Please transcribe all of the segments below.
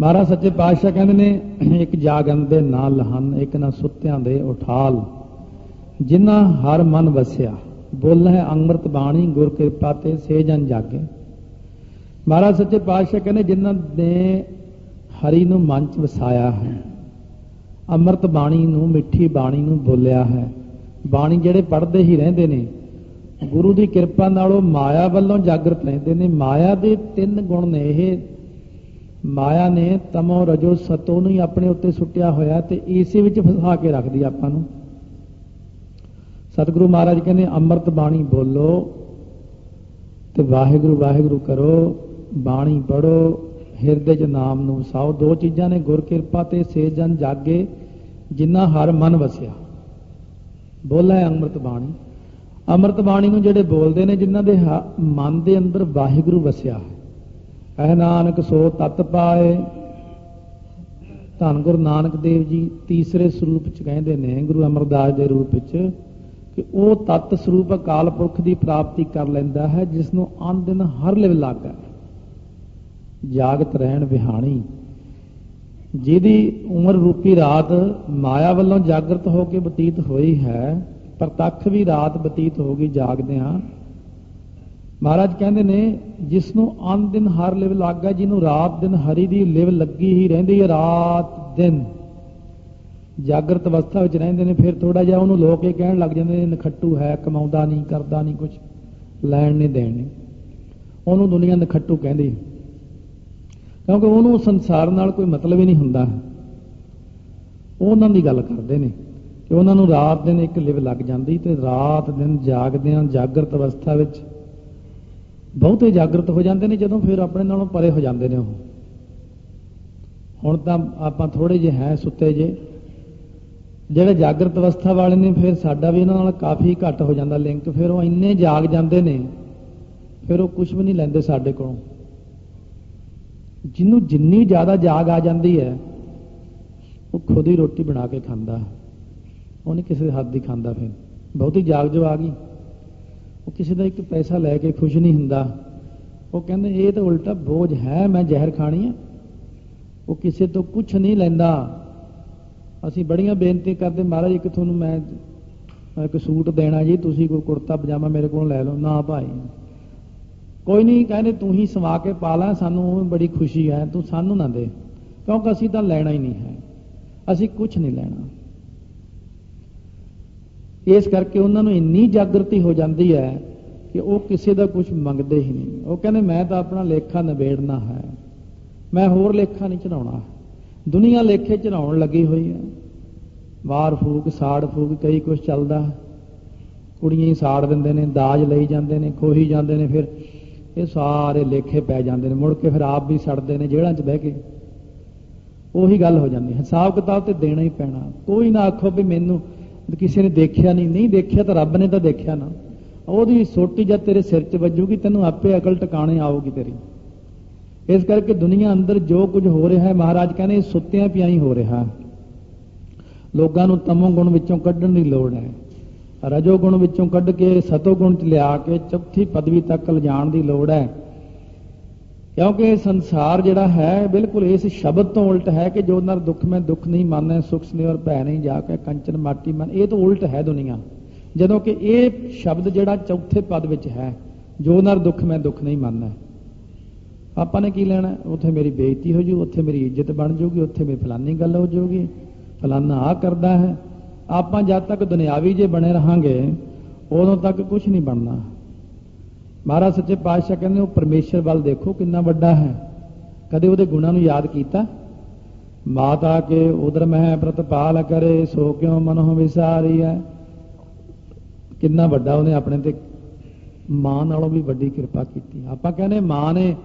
ਮਹਾਰਾਜ ਸੱਚੇ ਪਾਤਸ਼ਾਹ ਕਹਿੰਦੇ ਨੇ, ਇੱਕ ਜਾਗਨ ਦੇ ਨਾਲ ਹਨ, ਇੱਕ ਨਾ ਸੁੱਤਿਆਂ ਦੇ ਉਠਾਲ। ਜਿਨ੍ਹਾਂ ਹਰ ਮਨ ਵਸਿਆ ਬੋਲੇ ਅੰਮ੍ਰਿਤ ਬਾਣੀ, ਗੁਰ ਕਿਰਪਾ ਤੇ ਸੇ ਜਾਗੇ। ਮਹਾਰਾਜ ਸੱਚੇ ਪਾਤਸ਼ਾਹ ਕਹਿੰਦੇ, ਜਿਨ੍ਹਾਂ ਨੇ ਹਰੀ ਨੂੰ ਮਨ ਚ ਵਸਾਇਆ ਹੈ, ਅੰਮ੍ਰਿਤ ਬਾਣੀ ਨੂੰ, ਮਿੱਠੀ ਬਾਣੀ ਨੂੰ ਬੋਲਿਆ ਹੈ, ਬਾਣੀ ਜਿਹੜੇ ਪੜ੍ਹਦੇ ਹੀ ਰਹਿੰਦੇ ਨੇ, ਗੁਰੂ ਦੀ ਕਿਰਪਾ ਨਾਲ ਉਹ ਮਾਇਆ ਵੱਲੋਂ ਜਾਗਰਤ ਰਹਿੰਦੇ ਨੇ, ਮਾਇਆ ਦੇ ਤਿੰਨ ਗੁਣ ਨੇ ਇਹ। ਮਾਇਆ ਨੇ ਤਮੋ ਰਜੋ ਸਤੋ ਨੂੰ ਹੀ ਆਪਣੇ ਉੱਤੇ ਸੁੱਟਿਆ ਹੋਇਆ ਤੇ ਇਸੇ ਵਿੱਚ ਫਸਾ ਕੇ ਰੱਖਦੀ ਆਪਾਂ ਨੂੰ। ਸਤਿਗੁਰੂ ਮਹਾਰਾਜ ਕਹਿੰਦੇ, ਅੰਮ੍ਰਿਤ ਬਾਣੀ ਬੋਲੋ ਤੇ ਵਾਹਿਗੁਰੂ ਵਾਹਿਗੁਰੂ ਕਰੋ, ਬਾਣੀ ਪੜੋ ਹਿਰਦੇ 'ਚ ਨਾਮ ਨੂੰ ਵਸਾਓ। ਦੋ ਚੀਜ਼ਾਂ ਨੇ ਗੁਰ ਕਿਰਪਾ ਤੇ ਸੇਜਨ ਜਾਗੇ, ਜਿਨ੍ਹਾਂ ਹਰ ਮਨ ਵਸਿਆ। ਬੋਲੇ ਅੰਮ੍ਰਿਤ ਬਾਣੀ। ਅੰਮ੍ਰਿਤ ਬਾਣੀ ਨੂੰ ਜਿਹੜੇ ਬੋਲਦੇ ਨੇ, ਜਿਨ੍ਹਾਂ ਦੇ ਮਨ ਦੇ ਅੰਦਰ ਵਾਹਿਗੁਰੂ ਵਸਿਆ ਹੈ ਨਾਨਕ ਸੋ ਤਤ ਪਾਏ। ਧੰਨ ਗੁਰੂ ਨਾਨਕ ਦੇਵ ਜੀ ਤੀਸਰੇ ਸਰੂਪ ਚ ਕਹਿੰਦੇ ਨੇ, ਗੁਰੂ ਅਮਰਦਾਸ ਦੇ ਰੂਪ ਵਿੱਚ ਕਿ ਉਹ ਤਤ ਸਰੂਪ ਅਕਾਲ ਪੁਰਖ ਦੀ ਪ੍ਰਾਪਤੀ ਕਰ ਲੈਂਦਾ ਹੈ, ਜਿਸ ਨੂੰ ਅਨ ਦਿਨ ਹਰ ਲਿਵ ਲੱਗਾ ਜਾਗਤ ਰਹਿਣ ਵਿਹਾਣੀ। ਜਿਹਦੀ ਉਮਰ ਰੂਪੀ ਰਾਤ ਮਾਇਆ ਵੱਲੋਂ ਜਾਗਰਤ ਹੋ ਕੇ ਬਤੀਤ ਹੋਈ ਹੈ, ਪ੍ਰਤੱਖ ਵੀ ਰਾਤ ਬਤੀਤ ਹੋ ਗਈ ਜਾਗਦੇ ਹਾਂ ਮਹਾਰਾਜ ਕਹਿੰਦੇ ਨੇ ਜਿਸ ਨੂੰ ਅਨ ਦਿਨ ਹਰ ਲਿਵ ਲੱਗਾ ਜਿਹਨੂੰ ਰਾਤ ਦਿਨ ਹਰੀ ਦੀ ਲਿਵ ਲੱਗੀ ਹੀ ਰਹਿੰਦੀ ਹੈ, ਰਾਤ ਦਿਨ। ਜਾਗਰਤ ਅਵਸਥਾ ਵਿੱਚ ਰਹਿੰਦੇ ਨੇ, ਫਿਰ ਥੋੜਾ ਜਿਹਾ ਉਹਨੂੰ ਲੋਕ ਇਹ ਕਹਿਣ ਲੱਗ ਜਾਂਦੇ ਨੇ, ਨਖੱਟੂ ਹੈ, ਕਮਾਉਂਦਾ ਨਹੀਂ, ਕਰਦਾ ਨਹੀਂ ਕੁਝ ਲੈਣ ਨਹੀਂ ਦੇਣ ਨਹੀਂ। ਉਹਨੂੰ ਦੁਨੀਆ ਨਖੱਟੂ ਕਹਿੰਦੀ ਕਿਉਂਕਿ ਉਹਨੂੰ ਸੰਸਾਰ ਨਾਲ ਕੋਈ ਮਤਲਬ ਹੀ ਨਹੀਂ ਹੁੰਦਾ। ਉਹਨਾਂ ਦੀ ਗੱਲ ਕਰਦੇ ਨੇ ਕਿ ਉਹਨਾਂ ਨੂੰ ਰਾਤ ਦਿਨ ਇੱਕ ਲਿਵ ਲੱਗ ਜਾਂਦੀ ਤੇ ਰਾਤ ਦਿਨ ਜਾਗਦਿਆਂ ਜਾਗਰਤ ਅਵਸਥਾ ਵਿੱਚ ਬਹੁਤੇ ਜਾਗਰਤ ਹੋ ਜਾਂਦੇ ਨੇ ਜਦੋਂ ਫਿਰ ਆਪਣੇ ਨਾਲੋਂ ਪਰੇ ਹੋ ਜਾਂਦੇ ਨੇ ਉਹ। ਹੁਣ ਤਾਂ ਆਪਾਂ ਥੋੜੇ ਜਿਹੇ ਹੈ ਸੁੱਤੇ ਜੇ। ਜਿਹੜੇ ਜਾਗਰਤ ਅਵਸਥਾ ਵਾਲੇ ਨੇ ਫਿਰ ਸਾਡਾ ਵੀ ਇਹਨਾਂ ਨਾਲ ਕਾਫੀ ਘੱਟ ਹੋ ਜਾਂਦਾ ਲਿੰਕ। ਫਿਰ ਉਹ ਇੰਨੇ ਜਾਗ ਜਾਂਦੇ ਨੇ, ਫਿਰ ਉਹ ਕੁਝ ਵੀ ਨਹੀਂ ਲੈਂਦੇ ਸਾਡੇ ਕੋਲੋਂ। ਜਿਹਨੂੰ ਜਿੰਨੀ ਜ਼ਿਆਦਾ ਜਾਗ ਆ ਜਾਂਦੀ ਹੈ, ਉਹ ਖੁਦ ਹੀ ਰੋਟੀ ਬਣਾ ਕੇ ਖਾਂਦਾ ਉਹ ਨਹੀਂ ਕਿਸੇ ਹੱਥ ਦੀ ਖਾਂਦਾ ਫਿਰ। ਬਹੁਤੀ ਜਾਗ ਜੋ ਆ ਗਈ। ਉਹ ਕਿਸੇ ਦਾ ਇੱਕ ਪੈਸਾ ਲੈ ਕੇ ਖੁਸ਼ ਨਹੀਂ ਹੁੰਦਾ। ਉਹ ਕਹਿੰਦੇ, ਇਹ ਤਾਂ ਉਲਟਾ ਬੋਝ ਹੈ, ਮੈਂ ਜ਼ਹਿਰ ਖਾਣੀ ਆ। ਉਹ ਕਿਸੇ ਤੋਂ ਕੁਝ ਨਹੀਂ ਲੈਂਦਾ। ਅਸੀਂ ਬੜੀਆਂ ਬੇਨਤੀ ਕਰਦੇ, ਮਹਾਰਾਜ, ਇੱਕ ਤੁਹਾਨੂੰ ਮੈਂ ਇੱਕ ਸੂਟ ਦੇਣਾ ਜੀ, ਤੁਸੀਂ ਕੋਈ ਕੁੜਤਾ, ਪਜਾਮਾ ਮੇਰੇ ਕੋਲ ਲੈ ਲਓ। ਨਾ ਭਾਈ। ਕੋਈ ਨਹੀਂ, ਕਹਿੰਦੇ, ਤੂੰ ਹੀ ਸਵਾ ਕੇ ਪਾ ਲੈ, ਸਾਨੂੰ ਬੜੀ ਖੁਸ਼ੀ ਹੈ, ਤੂੰ ਸਾਨੂੰ ਨਾ ਦੇ। ਕਿਉਂਕਿ ਅਸੀਂ ਤਾਂ ਲੈਣਾ ਹੀ ਨਹੀਂ ਹੈ। ਅਸੀਂ ਕੁਝ ਨਹੀਂ ਲੈਣਾ। ਇਸ ਕਰਕੇ ਉਹਨਾਂ ਨੂੰ ਇੰਨੀ ਜਾਗਰਤੀ ਹੋ ਜਾਂਦੀ ਹੈ ਕਿ ਉਹ ਕਿਸੇ ਦਾ ਕੁਝ ਮੰਗਦੇ ਹੀ ਨਹੀਂ। ਉਹ ਕਹਿੰਦੇ, ਮੈਂ ਤਾਂ ਆਪਣਾ ਲੇਖਾ ਨਿਬੇੜਨਾ ਹੈ। ਮੈਂ ਹੋਰ ਲੇਖਾ ਨਹੀਂ ਚੜਾਉਣਾ ਦੁਨੀਆ ਲੇਖੇ ਚੜਾਉਣ ਲੱਗੀ ਹੋਈ ਹੈ। ਵਾਰ ਫੂਕ, ਸਾੜ ਫੂਕ, ਕਈ ਕੁਝ ਚੱਲਦਾ ਕੁੜੀਆਂ ਹੀ ਸਾੜ ਦਿੰਦੇ ਨੇ, ਦਾਜ ਲਈ ਜਾਂਦੇ ਨੇ, ਖੋਹੀ ਜਾਂਦੇ ਨੇ, ਫਿਰ ਇਹ ਸਾਰੇ ਲੇਖੇ ਪੈ ਜਾਂਦੇ ਨੇ। ਮੁੜ ਕੇ ਫਿਰ ਆਪ ਵੀ ਸੜਦੇ ਨੇ, ਜੇਲ੍ਹਾਂ 'ਚ ਬਹਿ ਕੇ। ਉਹੀ ਗੱਲ ਹੋ ਜਾਂਦੀ ਹੈ। ਹਿਸਾਬ ਕਿਤਾਬ ਤੇ ਦੇਣਾ ਹੀ ਪੈਣਾ। ਕੋਈ ਨਾ ਆਖੋ ਵੀ ਮੈਨੂੰ ਕਿਸੇ ਨੇ ਦੇਖਿਆ ਨਹੀਂ ਨਹੀਂ ਦੇਖਿਆ ਤਾਂ ਰੱਬ ਨੇ ਤਾਂ ਦੇਖਿਆ ਨਾ। ਉਹਦੀ ਸੋਟੀ ਜਦ ਤੇਰੇ ਸਿਰ 'ਚ ਵੱਜੂਗੀ, ਤੈਨੂੰ ਆਪੇ ਅਕਲ ਟਿਕਾਣੇ ਆਊਗੀ ਤੇਰੀ। ਇਸ ਕਰਕੇ ਦੁਨੀਆ ਅੰਦਰ ਜੋ ਕੁਝ ਹੋ ਰਿਹਾ ਹੈ, ਮਹਾਰਾਜ ਕਹਿੰਦੇ ਸੁੱਤਿਆਂ ਪਿਆਂ ਹੀ ਹੋ। ਰਿਹਾ ਲੋਕਾਂ ਨੂੰ ਤਮੋ ਗੁਣ ਵਿੱਚੋਂ ਕੱਢਣ ਦੀ ਲੋੜ ਹੈ। ਰਜੋ ਗੁਣ ਵਿੱਚੋਂ ਕੱਢ ਕੇ, ਸਤੋ ਗੁਣ ਚ ਲਿਆ ਕੇ, ਚੌਥੀ ਪਦਵੀ ਤੱਕ ਲਿਜਾਣ ਦੀ ਲੋੜ ਹੈ। ਕਿਉਂਕਿ ਸੰਸਾਰ ਜਿਹੜਾ ਹੈ, ਬਿਲਕੁਲ ਇਸ ਸ਼ਬਦ ਤੋਂ ਉਲਟ ਹੈ ਕਿ ਜੋ ਨਰ ਦੁੱਖ ਮੈਂ ਦੁੱਖ ਨਹੀਂ ਮੰਨੈ ਸੁਖ ਔਰ ਭੈ ਨਹੀਂ ਜਾ ਕੇ ਕੰਚਨ ਮਾਟੀ ਮਨ, ਇਹ ਤਾਂ ਉਲਟ ਹੈ ਦੁਨੀਆ। ਜਦੋਂ ਕਿ ਇਹ ਸ਼ਬਦ ਜਿਹੜਾ ਚੌਥੇ ਪਦ ਵਿੱਚ ਹੈ, ਜੋ ਨਰ ਦੁੱਖ ਮੈਂ ਦੁੱਖ ਨਹੀਂ ਮੰਨੈ ਆਪਾਂ ਨੇ ਕੀ ਲੈਣਾ? ਉੱਥੇ ਮੇਰੀ ਬੇਇੱਜ਼ਤੀ ਹੋ ਜੂ, ਉੱਥੇ ਮੇਰੀ ਇੱਜ਼ਤ ਬਣ ਜੂਗੀ, ਉੱਥੇ ਮੇਰੀ ਫਲਾਨੀ ਗੱਲ ਹੋ ਜੂਗੀ। ਫਲਾਨਾ ਆ ਕਰਦਾ ਹੈ। ਆਪਾਂ ਜਦ ਤੱਕ ਦੁਨਿਆਵੀ ਜੇ ਬਣੇ ਰਹਾਂਗੇ, ਉਦੋਂ ਤੱਕ ਕੁਝ ਨਹੀਂ ਬਣਨਾ। ਮਹਾਰਾਜ ਸੱਚੇ ਪਾਤਸ਼ਾਹ ਕਹਿੰਦੇ ਉਹ ਪਰਮੇਸ਼ਰ ਵੱਲ ਦੇਖੋ ਕਿੰਨਾ ਵੱਡਾ ਹੈ। ਕਦੇ ਉਹਦੇ ਗੁਣਾਂ ਨੂੰ ਯਾਦ ਕੀਤਾ? ਮਾਤਾ ਕੇ ਉਦਰ ਮਹਿ ਪ੍ਰਤਪਾਲ ਕਰੇ, ਸੋ ਕਿਉ ਮਨੋ ਵਿਸਾਰੀ ਹੈ ਕਿੰਨਾ ਵੱਡਾ ਉਹਨੇ ਆਪਣੇ ਤੇ ਮਾਂ ਨਾਲੋਂ ਵੀ ਵੱਡੀ ਕਿਰਪਾ ਕੀਤੀ। ਆਪਾਂ ਕਹਿੰਦੇ ਮਾਂ ਨੇ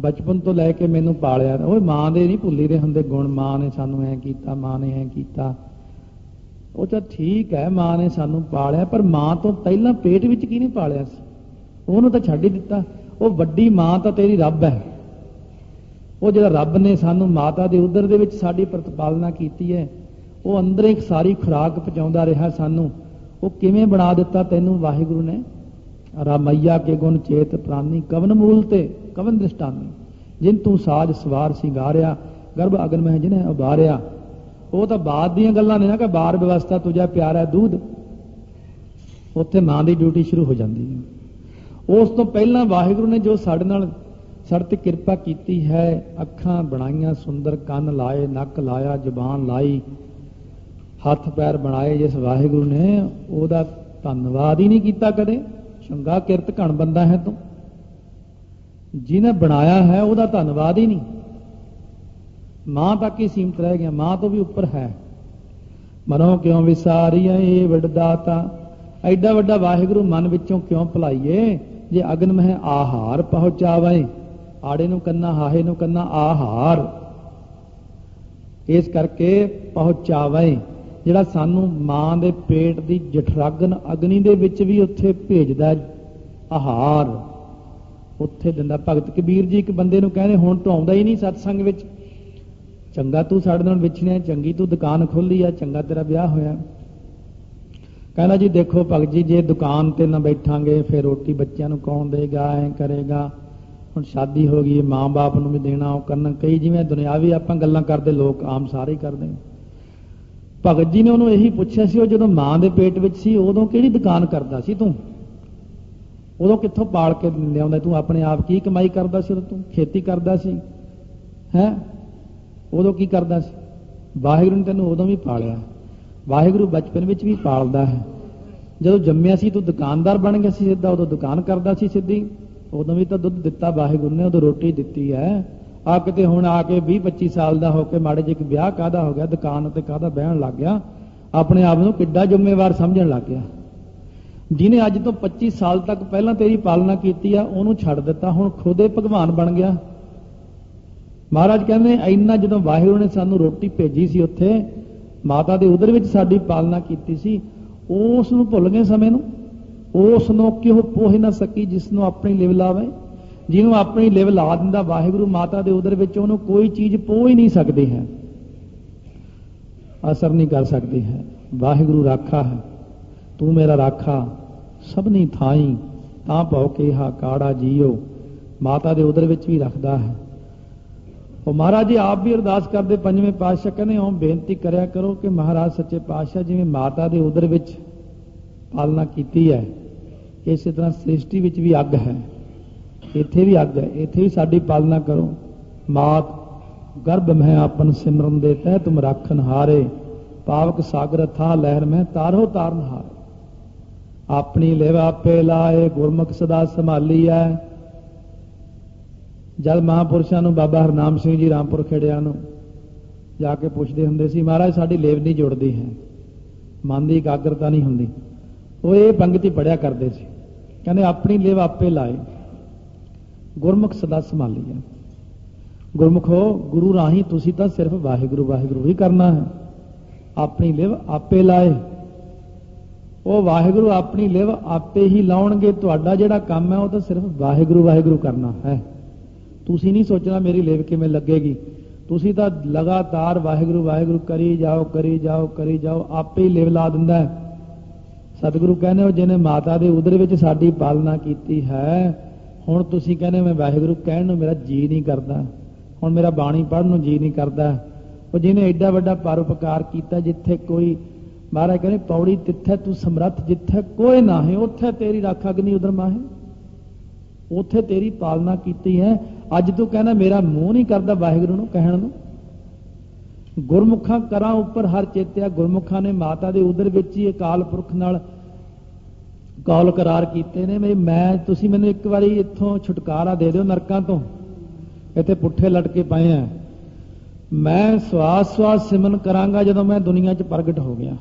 ਬਚਪਨ ਤੋਂ ਲੈ ਕੇ ਮੈਨੂੰ ਪਾਲਿਆ। ਓਏ ਮਾਂ ਦੇ ਨਹੀਂ ਭੁੱਲੀ ਦੇ ਹੁੰਦੇ ਗੁਣ। ਮਾਂ ਨੇ ਸਾਨੂੰ ਐ ਕੀਤਾ, ਮਾਂ ਨੇ ਐ ਕੀਤਾ। ਉਹ ਤਾਂ ਠੀਕ ਹੈ, ਮਾਂ ਨੇ ਸਾਨੂੰ ਪਾਲਿਆ, ਪਰ ਮਾਂ ਤੋਂ ਪਹਿਲਾਂ ਪੇਟ ਵਿੱਚ ਕੀ ਨਹੀਂ ਪਾਲਿਆ ਸੀ? ਉਹਨੂੰ ਤਾਂ ਛੱਡ ਹੀ ਦਿੱਤਾ। ਉਹ ਵੱਡੀ ਮਾਂ ਤਾਂ ਤੇਰੀ ਰੱਬ ਹੈ। ਉਹ ਜਿਹੜਾ ਰੱਬ ਨੇ ਸਾਨੂੰ ਮਾਤਾ ਦੇ ਉਦਰ ਦੇ ਵਿੱਚ ਸਾਡੀ ਪ੍ਰਤਪਾਲਨਾ ਕੀਤੀ ਹੈ, ਉਹ ਅੰਦਰ ਇੱਕ ਸਾਰੀ ਖੁਰਾਕ ਪਹੁੰਚਾਉਂਦਾ ਰਿਹਾ ਸਾਨੂੰ। ਉਹ ਕਿਵੇਂ ਬਣਾ ਦਿੱਤਾ ਤੈਨੂੰ ਵਾਹਿਗੁਰੂ ਨੇ? ਰਾਮਈਆ ਕੇ ਗੁਣ ਚੇਤ ਪ੍ਰਾਨੀ, ਕਵਨ ਮੂਲ ਤੇ, ਕਵਨ ਦ੍ਰਿਸ਼ਟਾਨੀ। ਜਿਨ ਤੂੰ ਸਾਜ ਸਵਾਰ ਸਿੰਗਾਰਿਆ, ਗਰਭ ਅਗਨ ਮਹਿ ਜਿਨੇ ਉਬਾਰਿਆ ਉਹ ਤਾਂ ਬਾਅਦ ਦੀਆਂ ਗੱਲਾਂ ਨੇ ਨਾ ਕਿ ਬਾਰ ਵਿਵਸਥਾ ਤੁਝਾ ਪਿਆਰਾ ਦੁੱਧ। ਉੱਥੇ ਮਾਂ ਦੀ ਡਿਊਟੀ ਸ਼ੁਰੂ ਹੋ ਜਾਂਦੀ ਹੈ। ਉਸ ਤੋਂ ਪਹਿਲਾਂ ਵਾਹਿਗੁਰੂ ਨੇ ਜੋ ਸਾਡੇ ਨਾਲ ਸਾਡੇ ਤੇ ਕਿਰਪਾ ਕੀਤੀ ਹੈ, ਅੱਖਾਂ ਬਣਾਈਆਂ, ਸੁੰਦਰ ਕੰਨ ਲਾਏ, ਨੱਕ ਲਾਇਆ, ਜ਼ੁਬਾਨ ਲਾਈ, ਹੱਥ ਪੈਰ ਬਣਾਏ ਜਿਸ ਵਾਹਿਗੁਰੂ ਨੇ, ਉਹਦਾ ਧੰਨਵਾਦ ਹੀ ਨਹੀਂ ਕੀਤਾ ਕਦੇ। ਚੰਗਾ ਕਿਰਤ ਘਣ ਬੰਦਾ ਹੈ ਤੂੰ। ਜਿਹਨੇ ਬਣਾਇਆ ਹੈ, ਉਹਦਾ ਧੰਨਵਾਦ ਹੀ ਨਹੀਂ। ਮਾਂ ਤੱਕ ਹੀ ਸੀਮਤ ਰਹਿ ਗਿਆ। ਮਾਂ ਤੋਂ ਵੀ ਉੱਪਰ ਹੈ। ਮਨੋਂ ਕਿਉਂ ਵਿਸਾਰੀਆਂ ਇਹ ਵੱਡਦਾਤਾ ਐਡਾ ਵੱਡਾ ਵਾਹਿਗੁਰੂ ਮਨ ਵਿੱਚੋਂ ਕਿਉਂ ਭੁਲਾਈਏ? ਜੇ ਅਗਨ ਮਹਿ ਆਹਾਰ ਪਹੁੰਚਾਵੇ, ਆੜੇ ਨੂੰ ਕੰਨਾ, ਹਾਹੇ ਨੂੰ ਕੰਨਾ ਆਹਾਰ। ਇਸ ਕਰਕੇ ਪਹੁੰਚਾਵੇ, ਜਿਹੜਾ ਸਾਨੂੰ ਮਾਂ ਦੇ ਪੇਟ ਦੀ ਜਠਰਾਗਨ ਅਗਨੀ ਦੇ ਵਿੱਚ ਵੀ ਉੱਥੇ ਭੇਜਦਾ ਆਹਾਰ। ਉੱਥੇ ਦਿੰਦਾ। ਭਗਤ ਕਬੀਰ ਜੀ ਇੱਕ ਬੰਦੇ ਨੂੰ ਕਹਿੰਦੇ, ਹੁਣ ਤੂੰ ਆਉਂਦਾ ਹੀ ਨਹੀਂ ਸਤਸੰਗ ਵਿੱਚ। ਚੰਗਾ ਤੂੰ ਸਾਡੇ ਨਾਲ ਵਿਛੜਿਆ, ਚੰਗੀ ਤੂੰ ਦੁਕਾਨ ਖੋਲੀ ਆ, ਚੰਗਾ ਤੇਰਾ ਵਿਆਹ ਹੋਇਆ। ਕਹਿੰਦਾ ਜੀ, ਦੇਖੋ ਭਗਤ ਜੀ, ਜੇ ਦੁਕਾਨ ਤੇ ਨਾ ਬੈਠਾਂਗੇ, ਫਿਰ ਰੋਟੀ ਬੱਚਿਆਂ ਨੂੰ ਕੌਣ ਦੇਗਾ, ਐ ਕਰੇਗਾ। ਹੁਣ ਸ਼ਾਦੀ ਹੋ ਗਈ, ਮਾਂ-ਬਾਪ ਨੂੰ ਵੀ ਦੇਣਾ ਉਹ ਕਰਨ ਕਈ ਜਿਵੇਂ ਦੁਨਿਆਵੀ ਆਪਾਂ ਗੱਲਾਂ ਕਰਦੇ, ਲੋਕ ਆਮ ਸਾਰੇ ਕਰਦੇ ਭਗਤ ਜੀ ਨੇ ਉਹਨੂੰ ਇਹੀ ਪੁੱਛਿਆ ਸੀ, ਉਹ ਜਦੋਂ ਮਾਂ ਦੇ ਪੇਟ ਵਿੱਚ ਸੀ, ਉਦੋਂ ਕਿਹੜੀ ਦੁਕਾਨ ਕਰਦਾ ਸੀ ਤੂੰ? ਉਦੋਂ ਕਿੱਥੋਂ ਪਾਲ ਕੇ ਲਿਆਉਂਦਾ ਤੂੰ? ਆਪਣੇ ਆਪ ਕੀ ਕਮਾਈ ਕਰਦਾ ਸੀ ਉਦੋਂ ਤੂੰ? ਖੇਤੀ ਕਰਦਾ ਸੀ। ਹੈ? ਉਦੋਂ ਕੀ ਕਰਦਾ ਸੀ? ਵਾਹਿਗੁਰੂ ਨੇ ਤੈਨੂੰ ਉਦੋਂ ਵੀ ਪਾਲਿਆ। ਵਾਹਿਗੁਰੂ ਬਚਪਨ ਵਿੱਚ ਵੀ ਪਾਲਦਾ ਹੈ। ਜਦੋਂ ਜੰਮਿਆ ਸੀ, ਤੂੰ ਦੁਕਾਨਦਾਰ ਬਣ ਗਿਆ ਸੀ ਸਿੱਧਾ, ਉਦੋਂ ਦੁਕਾਨ ਕਰਦਾ ਸੀ ਸਿੱਧੀ। ਉਦੋਂ ਵੀ ਤਾਂ ਦੁੱਧ ਦਿੱਤਾ ਵਾਹਿਗੁਰੂ ਨੇ, ਉਦੋਂ ਰੋਟੀ ਦਿੱਤੀ ਹੈ। ਆ ਕਿਤੇ ਹੁਣ ਆ ਕੇ 20 25 ਸਾਲ ਦਾ ਹੋ ਕੇ ਮਾੜੇ ਜਿਹੇ ਵਿਆਹ ਕਾਦਾ ਹੋ ਗਿਆ, ਦੁਕਾਨ ਤੇ ਕਾਦਾ ਬਹਿਣ ਲੱਗ ਗਿਆ। ਆਪਣੇ ਆਪ ਨੂੰ ਕਿੱਡਾ ਜ਼ਿੰਮੇਵਾਰ ਸਮਝਣ ਲੱਗ ਗਿਆ। ਜਿਹਨੇ ਅੱਜ ਤੋਂ 25 ਸਾਲ ਤੱਕ ਪਹਿਲਾਂ ਤੇਰੀ ਪਾਲਣਾ ਕੀਤੀ ਆ, ਉਹਨੂੰ ਛੱਡ ਦਿੱਤਾ, ਹੁਣ ਖੁਦੇ ਭਗਵਾਨ ਬਣ ਗਿਆ। ਮਹਾਰਾਜ ਕਹਿੰਦੇ, ਇੰਨਾ ਜਦੋਂ ਵਾਹਿਗੁਰੂ ਨੇ ਸਾਨੂੰ ਰੋਟੀ ਭੇਜੀ ਸੀ ਉੱਥੇ ਮਾਤਾ ਦੇ ਉਦਰ ਵਿੱਚ ਸਾਡੀ ਪਾਲਣਾ ਕੀਤੀ ਸੀ ਉਸ ਨੂੰ ਭੁੱਲ ਗਏ ਸਮੇਂ ਨੂੰ ਉਸ ਨੂੰ ਕਿਉਂ ਪੋਹ ਨਾ ਸਕੀ ਜਿਸ ਨੂੰ ਆਪਣੀ ਲਿਵ ਲਾਵੇ, ਜਿਹਨੂੰ ਆਪਣੀ ਲਿਵ ਲਾ ਦਿੰਦਾ ਵਾਹਿਗੁਰੂ ਮਾਤਾ ਦੇ ਉਦਰ ਵਿੱਚ, ਉਹਨੂੰ ਕੋਈ ਚੀਜ਼ ਪੋਹ ਹੀ ਨਹੀਂ ਸਕਦੀ ਹੈ। ਅਸਰ ਨਹੀਂ ਕਰ ਸਕਦੀ ਹੈ। ਵਾਹਿਗੁਰੂ ਰਾਖਾ ਹੈ। ਤੂੰ ਮੇਰਾ ਰਾਖਾ। ਸਭਨੀ ਥਾਈ ਤਾਂ ਭਉ ਕੇ ਹਾ ਕਾੜਾ ਜੀਓ। ਮਾਤਾ ਦੇ ਉਦਰ ਵਿੱਚ ਵੀ ਰੱਖਦਾ ਹੈ। ਉਹ ਮਹਾਰਾਜ ਜੀ, ਆਪ ਵੀ ਅਰਦਾਸ ਕਰਦੇ, ਪੰਜਵੇਂ ਪਾਤਸ਼ਾਹ ਕਹਿੰਦੇ ਉਹ ਬੇਨਤੀ ਕਰਿਆ ਕਰੋ ਕਿ ਮਹਾਰਾਜ ਸੱਚੇ ਪਾਤਸ਼ਾਹ ਜਿਵੇਂ ਮਾਤਾ ਦੇ ਉਦਰ ਵਿੱਚ ਪਾਲਣਾ ਕੀਤੀ ਹੈ, ਇਸੇ ਤਰ੍ਹਾਂ ਸ੍ਰਿਸ਼ਟੀ ਵਿੱਚ ਵੀ ਅੱਗ ਹੈ। ਇੱਥੇ ਵੀ ਅੱਗ ਹੈ, ਇੱਥੇ ਵੀ ਸਾਡੀ ਪਾਲਣਾ ਕਰੋ। ਮਾਤ, ਗਰਭ ਮੈਂ ਆਪਨ ਸਿਮਰਨ ਦੇ ਤਹਿ ਤੁਮ ਰੱਖਨ ਹਾਰੇ। ਪਾਵਕ ਸਾਗਰ ਥਾ ਲਹਿਰ ਮੈਂ ਤਾਰੋ ਤਾਰਨ ਹਾਰੇ। ਆਪਣੀ ਲੇਵਾ ਪੇ ਲਾਏ, ਗੁਰਮੁਖ ਸਦਾ ਸੰਭਾਲੀ ਐ ਜਦ ਮਹਾਪੁਰਸ਼ਾਂ ਨੂੰ ਬਾਬਾ ਹਰਨਾਮ ਸਿੰਘ ਜੀ ਰਾਮਪੁਰ ਖੇੜਿਆਂ ਨੂੰ ਜਾ ਕੇ ਪੁੱਛਦੇ ਹੁੰਦੇ ਸੀ, ਮਹਾਰਾਜ, ਸਾਡੀ ਲੇਵ ਨਹੀਂ ਜੁੜਦੀ ਹੈ। ਮਨ ਦੀ ਇਕਾਗਰਤਾ ਨਹੀਂ ਹੁੰਦੀ। ਉਹ ਇਹ ਪੰਗਤੀ ਪੜਿਆ ਕਰਦੇ ਸੀ। ਕਹਿੰਦੇ, ਆਪਣੀ ਲੇਵ ਆਪੇ ਲਾਏ। ਗੁਰਮੁਖ ਸਦਾ ਸੰਭਾਲੀ ਹੈ। ਗੁਰਮੁਖੋ ਗੁਰੂ ਰਾਹੀਂ ਤੁਸੀਂ ਤਾਂ ਸਿਰਫ ਵਾਹਿਗੁਰੂ ਵਾਹਿਗੁਰੂ ਹੀ ਕਰਨਾ ਹੈ। ਆਪਣੀ ਲਿਵ ਆਪੇ ਲਾਏ। ਉਹ ਵਾਹਿਗੁਰੂ ਆਪਣੀ ਲਿਵ ਆਪੇ ਹੀ ਲਾਉਣਗੇ। ਤੁਹਾਡਾ ਜਿਹੜਾ ਕੰਮ ਹੈ, ਉਹ ਤਾਂ ਸਿਰਫ ਵਾਹਿਗੁਰੂ ਵਾਹਿਗੁਰੂ ਕਰਨਾ ਹੈ। ਤੁਸੀਂ ਨਹੀਂ ਸੋਚਣਾ ਮੇਰੀ ਲਿਵ ਕਿਵੇਂ ਲੱਗੇਗੀ। ਤੁਸੀਂ ਤਾਂ ਲਗਾਤਾਰ ਵਾਹਿਗੁਰੂ ਵਾਹਿਗੁਰੂ ਕਰੀ ਜਾਓ ਕਰੀ ਜਾਓ ਕਰੀ ਜਾਓ, ਆਪੇ ਹੀ ਲਿਵ ਲਾ ਦਿੰਦਾ ਹੈ। ਸਤਿਗੁਰੂ ਕਹਿੰਦੇ ਉਹ ਜਿਹਨੇ ਮਾਤਾ ਦੇ ਉਦਰ ਵਿੱਚ ਸਾਡੀ ਪਾਲਣਾ ਕੀਤੀ ਹੈ, ਹੁਣ ਤੁਸੀਂ ਕਹਿੰਦੇ ਮੈਂ ਵਾਹਿਗੁਰੂ ਕਹਿਣ ਨੂੰ ਮੇਰਾ ਜੀ ਨਹੀਂ ਕਰਦਾ। ਹੁਣ ਮੇਰਾ ਬਾਣੀ ਪੜ੍ਹਨ ਨੂੰ ਜੀ ਨਹੀਂ ਕਰਦਾ। ਉਹ ਜਿਹਨੇ ਐਡਾ ਵੱਡਾ ਪਰਉਪਕਾਰ ਕੀਤਾ, ਜਿੱਥੇ ਕੋਈ ਮਹਾਰਾਜ ਕਹਿੰਦੇ, ਪੌੜੀ ਤਿੱਥੇ ਤੂੰ ਸਮਰੱਥ, ਜਿੱਥੇ ਕੋਈ ਨਾ ਹੈ, ਉੱਥੇ ਤੇਰੀ ਰੱਖ ਅਗਨੀ ਉਦਰ ਮਾਹੇ। ਉੱਥੇ ਤੇਰੀ ਪਾਲਣਾ ਕੀਤੀ ਹੈ। ਅੱਜ ਤੂੰ ਕਹਿੰਦਾ ਮੇਰਾ ਮੂੰਹ ਨਹੀਂ ਕਰਦਾ ਵਾਹਿਗੁਰੂ ਨੂੰ ਕਹਿਣ ਨੂੰ। ਗੁਰਮੁਖਾਂ ਕਰਾਂ ਉੱਪਰ ਹਰ ਚੇਤਿਆ ਗੁਰਮੁਖਾਂ ਨੇ ਮਾਤਾ ਦੇ ਉਦਰ ਵਿੱਚ ਹੀ ਅਕਾਲ ਪੁਰਖ ਨਾਲ ਕੌਲ ਕਰਾਰ ਕੀਤੇ ਨੇ ਵੀ ਮੈਂ, ਤੁਸੀਂ ਮੈਨੂੰ ਇੱਕ ਵਾਰੀ ਇੱਥੋਂ ਛੁਟਕਾਰਾ ਦੇ ਦਿਓ ਨਰਕਾਂ ਤੋਂ। ਇੱਥੇ ਪੁੱਠੇ ਲਟਕੇ ਪਏ ਆ। ਮੈਂ ਸਵਾਸ ਸਵਾਸ ਸਿਮਨ ਕਰਾਂਗਾ ਜਦੋਂ ਮੈਂ ਦੁਨੀਆ 'ਚ ਪ੍ਰਗਟ ਹੋ ਗਿਆ।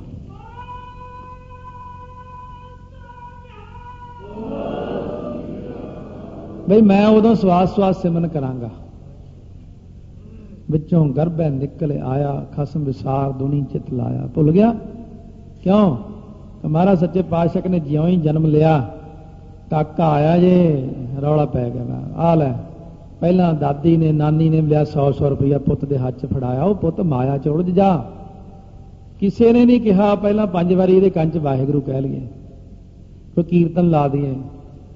ਬਈ ਮੈਂ ਉਦੋਂ ਸਵਾਸ ਸਵਾਸ ਸਿਮਨ ਕਰਾਂਗਾ। ਵਿੱਚੋਂ ਗਰਭੈ ਨਿਕਲ ਆਇਆ, ਖਸਮ ਵਿਸਾਰ ਦੁਨੀ ਚਿਤ ਲਾਇਆ। ਭੁੱਲ ਗਿਆ? ਕਿਉਂ? ਮਹਾਰਾਜ ਸੱਚੇ ਪਾਤਸ਼ਾਹ ਨੇ ਜਿਉਂ ਹੀ ਜਨਮ ਲਿਆ ਕਾਕਾ ਆਇਆ ਜੇ, ਰੌਲਾ ਪੈ ਗਿਆ ਆ ਲੈ, ਪਹਿਲਾਂ ਦਾਦੀ ਨੇ, ਨਾਨੀ ਨੇ ਲਿਆ 100 100 ਰੁਪਇਆ ਪੁੱਤ ਦੇ ਹੱਥ 'ਚ ਫੜਾਇਆ, ਉਹ ਪੁੱਤ ਮਾਇਆ ਚ ਉੜ ਜਾ। ਕਿਸੇ ਨੇ ਨਹੀਂ ਕਿਹਾ, ਪਹਿਲਾਂ ਪੰਜ ਵਾਰੀ ਇਹਦੇ ਕੰਨ 'ਚ ਵਾਹਿਗੁਰੂ ਕਹਿ ਲਈਏ। ਕੋਈ ਕੀਰਤਨ ਲਾ ਦਈਏ,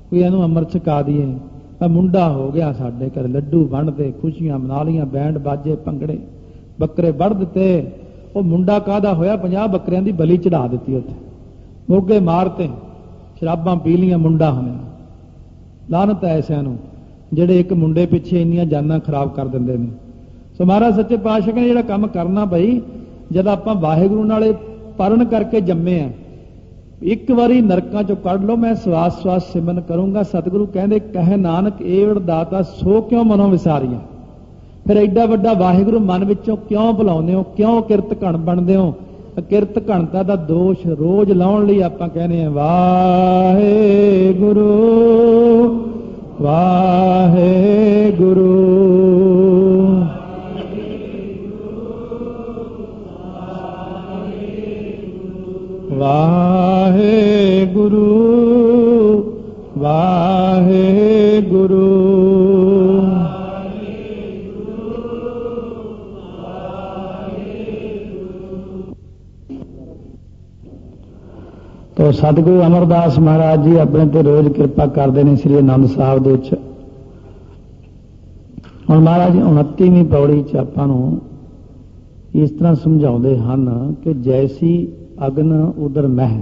ਕੋਈ ਇਹਨੂੰ ਅੰਮ੍ਰਿਤ ਛਕਾ ਦਈਏ। ਆ ਮੁੰਡਾ ਹੋ ਗਿਆ ਸਾਡੇ ਘਰ, ਲੱਡੂ ਵੰਡਦੇ, ਖੁਸ਼ੀਆਂ ਮਨਾ ਲੀਆਂ ਬੈਂਡ ਬਾਜੇ, ਭੰਗੜੇ, ਬੱਕਰੇ ਵੜ ਦਿੱਤੇ। ਉਹ ਮੁੰਡਾ ਕਾਦਾ ਹੋਇਆ? 50 ਬੱਕਰਿਆਂ ਦੀ ਬਲੀ ਚੜਾ ਦਿੱਤੀ ਉੱਥੇ। ਮੋਗੇ ਮਾਰਤੇ, ਸ਼ਰਾਬਾਂ ਪੀ ਲੀਆਂ ਮੁੰਡਾ ਹੋਇਆ ਲਾਨਤ ਹੈ ਐਸਿਆਂ ਨੂੰ, ਜਿਹੜੇ ਇੱਕ ਮੁੰਡੇ ਪਿੱਛੇ ਇੰਨੀਆਂ ਜਾਨਾਂ ਖਰਾਬ ਕਰ ਦਿੰਦੇ ਨੇ। ਸੋ ਮਹਾਰਾਜ ਸੱਚੇ ਪਾਤਸ਼ਾਹ ਨੇ ਜਿਹੜਾ ਕੰਮ ਕਰਨਾ ਭਈ ਜਦ ਆਪਾਂ ਵਾਹਿਗੁਰੂ ਨਾਲੇ ਪਰਨ ਕਰਕੇ ਜੰਮੇ ਆ ਇੱਕ ਵਾਰੀ ਨਰਕਾਂ ਚੋਂ ਕੱਢ ਲਓ, ਮੈਂ ਸਵਾਸ ਸਵਾਸ ਸਿਮਨ ਕਰੂੰਗਾ। ਸਤਿਗੁਰੂ ਕਹਿੰਦੇ, ਕਹਿ ਨਾਨਕ ਏਵੜ ਦਾਤਾ, ਸੋ ਕਿਉਂ ਮਨੋਂ ਵਿਸਾਰੀਆਂ? ਫਿਰ ਐਡਾ ਵੱਡਾ ਵਾਹਿਗੁਰੂ ਮਨ ਵਿੱਚੋਂ ਕਿਉਂ ਭੁਲਾਉਂਦੇ ਹੋ? ਕਿਉਂ ਕਿਰਤ ਘਣ ਬਣਦੇ ਹੋ? ਕਿਰਤ ਘਣਤਾ ਦਾ ਦੋਸ਼ ਰੋਜ਼ ਲਾਉਣ ਲਈ ਆਪਾਂ ਕਹਿੰਦੇ ਆ ਵਾਹਿਗੁਰੂ ਵਾਹਿਗੁਰੂ। ਸਤਿਗੁਰੂ ਅਮਰਦਾਸ ਮਹਾਰਾਜ ਜੀ ਆਪਣੇ ਤੇ ਰੋਜ਼ ਕਿਰਪਾ ਕਰਦੇ ਨੇ ਸ੍ਰੀ ਅਨੰਦ ਸਾਹਿਬ ਦੇ ਵਿੱਚ। ਹੁਣ ਮਹਾਰਾਜ 29ਵੀਂ ਪੌੜੀ ਚ ਆਪਾਂ ਨੂੰ ਇਸ ਤਰ੍ਹਾਂ ਸਮਝਾਉਂਦੇ ਹਨ ਕਿ ਜੈਸੀ ਅਗਨ ਉਦਰ ਮਹਿ,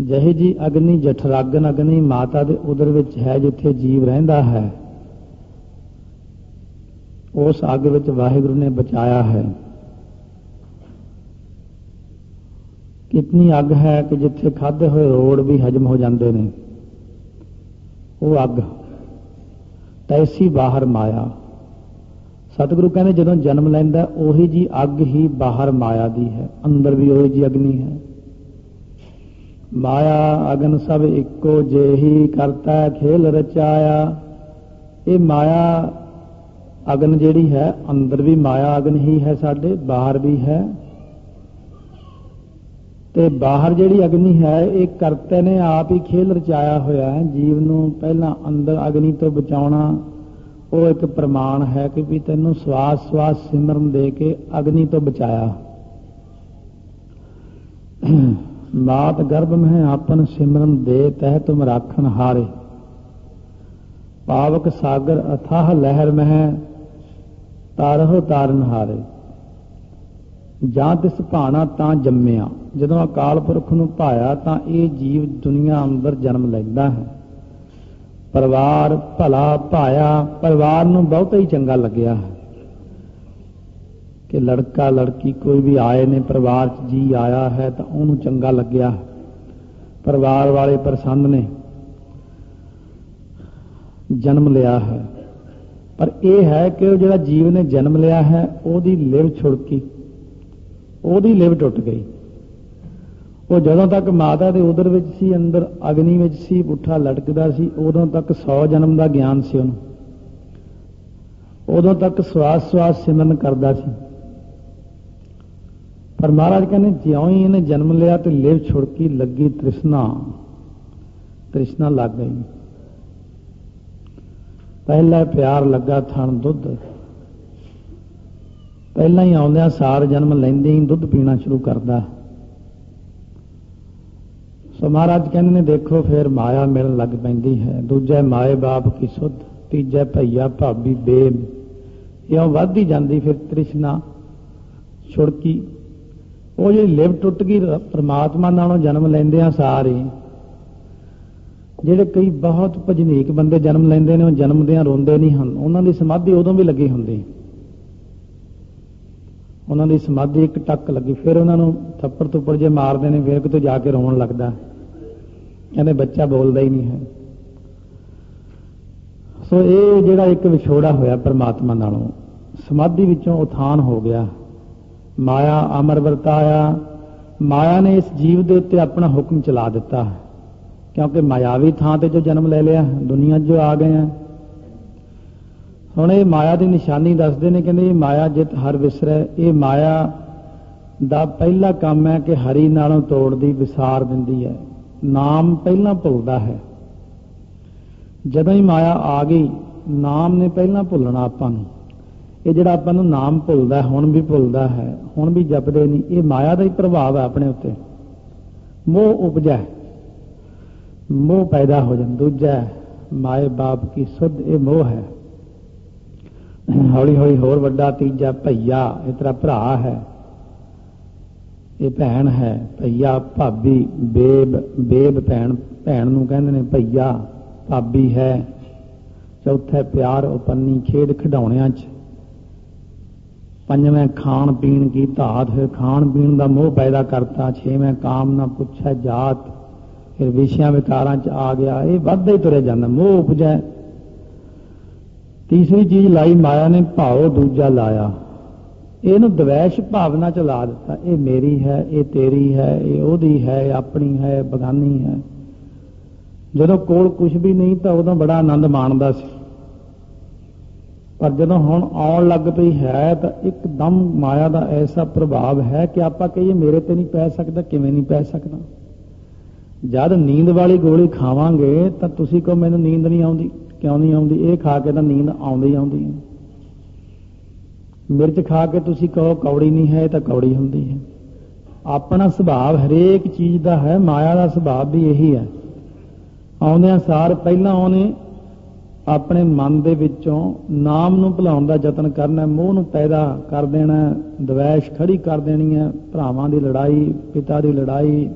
ਜਿਹੇ ਜੀ ਅਗਨੀ ਜਠਰਾਗਨ ਅਗਨੀ ਮਾਤਾ ਦੇ ਉਦਰ ਵਿੱਚ ਹੈ ਜਿੱਥੇ ਜੀਵ ਰਹਿੰਦਾ ਹੈ, ਉਸ ਅੱਗ ਵਿੱਚ ਵਾਹਿਗੁਰੂ ਨੇ ਬਚਾਇਆ ਹੈ। ਕਿਤਨੀ ਅੱਗ ਹੈ ਕਿ ਜਿੱਥੇ ਖਾਦੇ ਹੋਏ ਰੋੜ ਵੀ ਹਜਮ ਹੋ ਜਾਂਦੇ ਨੇ ਉਹ ਅੱਗ ਤੈਸੀ ਬਾਹਰ ਮਾਇਆ ਸਤਿਗੁਰੂ ਕਹਿੰਦੇ ਜਦੋਂ ਜਨਮ ਲੈਂਦਾ ਉਹੀ ਜੀ ਅੱਗ ਹੀ ਬਾਹਰ ਮਾਇਆ ਦੀ ਹੈ ਅੰਦਰ ਵੀ ਉਹੀ ਜੀ ਅਗਨੀ ਹੈ ਮਾਇਆ ਅਗਨ ਸਭ ਇੱਕੋ ਜਿਹੀ ਕਰਤਾ ਖੇਲ ਰਚਾਇਆ ਇਹ ਮਾਇਆ ਅਗਨ ਜਿਹੜੀ ਹੈ ਅੰਦਰ ਵੀ ਮਾਇਆ ਅਗਨ ਹੀ ਹੈ ਸਾਡੇ ਬਾਹਰ ਵੀ ਹੈ ਤੇ ਬਾਹਰ ਜਿਹੜੀ ਅਗਨੀ ਹੈ, ਇਹ ਕਰਤੇ ਨੇ ਆਪ ਹੀ ਖੇਲ ਰਚਾਇਆ ਹੋਇਆ ਹੈ। ਜੀਵ ਨੂੰ ਪਹਿਲਾਂ ਅੰਦਰ ਅਗਨੀ ਤੋਂ ਬਚਾਉਣਾ ਉਹ ਇੱਕ ਪ੍ਰਮਾਣ ਹੈ ਕਿ ਵੀ ਤੈਨੂੰ ਸਵਾਸ ਸਵਾਸ ਸਿਮਰਨ ਦੇ ਕੇ ਅਗਨੀ ਤੋਂ ਬਚਾਇਆ। ਮਾਤ ਗਰਭ ਮਹਿ ਆਪਨ ਸਿਮਰਨ ਦੇ ਤਹਿ ਤੁਮ ਰਾਖਣ ਹਾਰੇ। ਪਾਵਕ ਸਾਗਰ ਅਥਾਹ ਲਹਿਰ ਮਹਿ ਤਾਰਹੁ ਤਾਰਨ ਹਾਰੇ। ਜਾਂ ਤਿਸ ਭਾਣਾ ਤਾਂ ਜੰਮਿਆ। ਜਦੋਂ ਅਕਾਲ ਪੁਰਖ ਨੂੰ ਭਾਇਆ ਤਾਂ ਇਹ ਜੀਵ ਦੁਨੀਆ ਅੰਦਰ ਜਨਮ ਲੈਂਦਾ ਹੈ। ਪਰਿਵਾਰ ਭਲਾ ਭਾਇਆ, ਪਰਿਵਾਰ ਨੂੰ ਬਹੁਤਾ ਹੀ ਚੰਗਾ ਲੱਗਿਆ ਹੈ। ਕਿ ਲੜਕਾ ਲੜਕੀ ਕੋਈ ਵੀ ਆਏ ਨੇ, ਪਰਿਵਾਰ 'ਚ ਜੀ ਆਇਆ ਹੈ ਤਾਂ ਉਹਨੂੰ ਚੰਗਾ ਲੱਗਿਆ ਪਰਿਵਾਰ ਵਾਲੇ ਪ੍ਰਸੰਨ ਨੇ ਜਨਮ ਲਿਆ ਹੈ। ਪਰ ਇਹ ਹੈ ਕਿ ਉਹ ਜਿਹੜਾ ਜੀਵ ਨੇ ਜਨਮ ਲਿਆ ਹੈ, ਉਹਦੀ ਲਿਵ ਛੁੜਕੀ ਉਹਦੀ ਲਿਵ ਟੁੱਟ ਗਈ। ਉਹ ਜਦੋਂ ਤੱਕ ਮਾਤਾ ਦੇ ਉਦਰ ਵਿੱਚ ਸੀ, ਅੰਦਰ ਅਗਨੀ ਵਿੱਚ ਸੀ, ਪੁੱਠਾ ਲਟਕਦਾ ਸੀ, ਉਦੋਂ ਤੱਕ 100 ਜਨਮ ਦਾ ਗਿਆਨ ਸੀ ਉਹਨੂੰ। ਉਦੋਂ ਤੱਕ ਸਵਾਸ ਸਵਾਸ ਸਿਮਰਨ ਕਰਦਾ ਸੀ। ਪਰ ਮਹਾਰਾਜ ਕਹਿੰਦੇ, ਜਿਉਂ ਹੀ ਇਹਨੇ ਜਨਮ ਲਿਆ ਤੇ ਲਿਵ ਛੁੜਕੀ ਲੱਗੀ ਤ੍ਰਿਸ਼ਨਾ ਤ੍ਰਿਸ਼ਨਾ ਲੱਗ ਗਈ। ਪਹਿਲਾ ਪਿਆਰ ਲੱਗਾ ਥਣ ਦੁੱਧ। ਪਹਿਲਾਂ ਹੀ ਆਉਂਦਿਆਂ ਸਾਰ ਜਨਮ ਲੈਂਦੇ ਹੀ ਦੁੱਧ ਪੀਣਾ ਸ਼ੁਰੂ ਕਰਦਾ। ਸੋ ਮਹਾਰਾਜ ਕਹਿੰਦੇ ਨੇ, ਦੇਖੋ ਫਿਰ ਮਾਇਆ ਮਿਲਣ ਲੱਗ ਪੈਂਦੀ ਹੈ। ਦੂਜਾ ਮਾਏ ਬਾਪ ਕੀ ਸੁਧ, ਤੀਜਾ ਭਈਆ ਭਾਬੀ ਬੇਮ। ਇਉਂ ਵੱਧਦੀ ਜਾਂਦੀ ਫਿਰ ਤ੍ਰਿਸ਼ਨਾ, ਛੁੜਕੀ। ਉਹ ਜਿਹੜੀ ਲਿਵ ਟੁੱਟ ਗਈ ਪ੍ਰਮਾਤਮਾ ਨਾਲੋਂ ਜਨਮ ਲੈਂਦੇ ਆ ਸਾਰੇ ਜਿਹੜੇ ਕਈ ਬਹੁਤ ਭਜਨੀਕ ਬੰਦੇ ਜਨਮ ਲੈਂਦੇ ਨੇ, ਉਹ ਜਨਮਦਿਆਂ ਰੋਂਦੇ ਨਹੀਂ ਹਨ। ਉਹਨਾਂ ਦੀ ਸਮਾਧੀ ਉਦੋਂ ਵੀ ਲੱਗੀ ਹੁੰਦੀ। ਉਹਨਾਂ ਦੀ ਸਮਾਧੀ ਇੱਕ ਟੱਕ ਲੱਗੀ। ਫਿਰ ਉਹਨਾਂ ਨੂੰ ਥੱਪੜ ਥੁੱਪੜ ਜੇ ਮਾਰਦੇ ਨੇ, ਫਿਰ ਕਿਤੇ ਜਾ ਕੇ ਰੋਣ ਲੱਗਦਾ। ਕਹਿੰਦੇ ਬੱਚਾ ਬੋਲਦਾ ਹੀ ਨਹੀਂ ਹੈ। ਸੋ ਇਹ ਜਿਹੜਾ ਇੱਕ ਵਿਛੋੜਾ ਹੋਇਆ ਪਰਮਾਤਮਾ ਨਾਲੋਂ, ਸਮਾਧੀ ਵਿੱਚੋਂ ਉਥਾਨ ਹੋ ਗਿਆ। ਮਾਇਆ ਅਮਰ ਵਰਤਾਇਆ ਮਾਇਆ ਨੇ ਇਸ ਜੀਵ ਦੇ ਉੱਤੇ ਆਪਣਾ ਹੁਕਮ ਚਲਾ ਦਿੱਤਾ। ਕਿਉਂਕਿ ਮਾਇਆਵੀ ਥਾਂ ਤੇ ਜੋ ਜਨਮ ਲੈ ਲਿਆ, ਦੁਨੀਆ 'ਚ ਜੋ ਆ ਗਏ ਆ ਹੁਣ ਇਹ ਮਾਇਆ ਦੀ ਨਿਸ਼ਾਨੀ ਦੱਸਦੇ ਨੇ, ਕਹਿੰਦੇ ਇਹ ਮਾਇਆ ਜਿਤ ਹਰ ਵਿਸਰੈ, ਇਹ ਮਾਇਆ ਦਾ ਪਹਿਲਾ ਕੰਮ ਹੈ ਕਿ ਹਰੀ ਨਾਲੋਂ ਤੋੜਦੀ, ਵਿਸਾਰ ਦਿੰਦੀ ਹੈ। ਨਾਮ ਪਹਿਲਾਂ ਭੁੱਲਦਾ ਹੈ। ਜਦੋਂ ਹੀ ਮਾਇਆ ਆ ਗਈ, ਨਾਮ ਨੇ ਪਹਿਲਾਂ ਭੁੱਲਣਾ ਆਪਾਂ ਨੂੰ। ਇਹ ਜਿਹੜਾ ਆਪਾਂ ਨੂੰ ਨਾਮ ਭੁੱਲਦਾ, ਹੁਣ ਵੀ ਭੁੱਲਦਾ ਹੈ, ਹੁਣ ਵੀ ਜਪਦੇ ਨਹੀਂ, ਇਹ ਮਾਇਆ ਦਾ ਹੀ ਪ੍ਰਭਾਵ ਹੈ ਆਪਣੇ ਉੱਤੇ। ਮੋਹ ਉਪਜੈ। ਮੋਹ ਪੈਦਾ ਹੋ ਜਾਂਦਾ, ਦੂਜਾ ਮਾਏ ਬਾਪ ਕੀ ਸੁਧ ਇਹ ਮੋਹ ਹੈ। ਹੌਲੀ ਹੌਲੀ ਹੋਰ ਵੱਡਾ ਤੀਜਾ ਭਈਆ, ਇਹ ਤੇਰਾ ਭਰਾ ਹੈ। ਇਹ ਭੈਣ ਹੈ। ਭਈਆ, ਭਾਬੀ, ਬੇਬ ਬੇਬ ਭੈਣ ਭੈਣ ਨੂੰ ਕਹਿੰਦੇ ਨੇ ਭਈਆ, ਭਾਬੀ ਹੈ। ਚੌਥਾ ਪਿਆਰ ਉਪੰਨੀ ਖੇਡ ਖਿਡੌਣਿਆਂ 'ਚ। ਪੰਜਵੇਂ ਖਾਣ ਪੀਣ ਕੀ ਧਾਤ ਫਿਰ ਖਾਣ ਪੀਣ ਦਾ ਮੋਹ ਪੈਦਾ ਕਰਤਾ। ਛੇਵੇਂ ਕਾਮ ਨਾ ਪੁੱਛੈ ਜਾਤ, ਫਿਰ ਵਿਸ਼ਿਆਂ ਵਿਕਾਰਾਂ 'ਚ ਆ ਗਿਆ। ਇਹ ਵੱਧਦਾ ਹੀ ਤੁਰਿਆ ਜਾਂਦਾ। ਮੋਹ ਉਪਜੈ। ਤੀਸਰੀ ਚੀਜ਼ ਲਾਈ, ਮਾਇਆ ਨੇ ਭਾਉ ਦੂਜਾ ਲਾਇਆ। ਇਹਨੂੰ ਦਵੈਸ਼ ਭਾਵਨਾ ਚ ਲਾ ਦਿੱਤਾ। ਇਹ ਮੇਰੀ ਹੈ, ਇਹ ਤੇਰੀ ਹੈ, ਇਹ ਉਹਦੀ ਹੈ, ਇਹ ਆਪਣੀ ਹੈ ਬਗਾਨੀ ਹੈ। ਜਦੋਂ ਕੋਲ ਕੁਝ ਵੀ ਨਹੀਂ ਤਾਂ ਉਦੋਂ ਬੜਾ ਆਨੰਦ ਮਾਣਦਾ ਸੀ। ਪਰ ਜਦੋਂ ਹੁਣ ਆਉਣ ਲੱਗ ਪਈ ਹੈ ਤਾਂ ਇੱਕਦਮ ਮਾਇਆ ਦਾ ਐਸਾ ਪ੍ਰਭਾਵ ਹੈ ਕਿ ਆਪਾਂ ਕਹੀਏ ਮੇਰੇ ਤੇ ਨਹੀਂ ਪੈ ਸਕਦਾ, ਕਿਵੇਂ ਨਹੀਂ ਪੈ ਸਕਦਾ। ਜਦ ਨੀਂਦ ਵਾਲੀ ਗੋਲੀ ਖਾਵਾਂਗੇ ਤਾਂ ਤੁਸੀਂ ਕਹੋ ਮੈਨੂੰ ਨੀਂਦ ਨਹੀਂ ਆਉਂਦੀ। ਕਿਉਂ ਨਹੀਂ ਆਉਂਦੀ? ਇਹ ਖਾ ਕੇ ਤਾਂ ਨੀਂਦ ਆਉਂਦੀ ਆਉਂਦੀ ਹੈ। ਮਿਰਚ ਖਾ ਕੇ ਤੁਸੀਂ ਕਹੋ ਕੌੜੀ ਨਹੀਂ ਹੈ, ਇਹ ਤਾਂ ਕੌੜੀ ਹੁੰਦੀ ਹੈ। ਆਪਣਾ ਸੁਭਾਅ ਹਰੇਕ ਚੀਜ਼ ਦਾ ਹੈ, ਮਾਇਆ ਦਾ ਸੁਭਾਅ ਵੀ ਇਹੀ ਹੈ। ਆਉਂਦਿਆਂ ਸਾਰ ਪਹਿਲਾਂ ਉਹਨੇ ਆਪਣੇ ਮਨ ਦੇ ਵਿੱਚੋਂ ਨਾਮ ਨੂੰ ਭੁਲਾਉਣ ਦਾ ਯਤਨ ਕਰਨਾ ਮੋਹ ਨੂੰ ਪੈਦਾ ਕਰ ਦੇਣਾ ਦਵੈਸ਼ ਖੜੀ ਕਰ ਦੇਣੀ ਹੈ, ਭਰਾਵਾਂ ਦੀ ਲੜਾਈ, ਪਿਤਾ ਦੀ ਲੜਾਈ,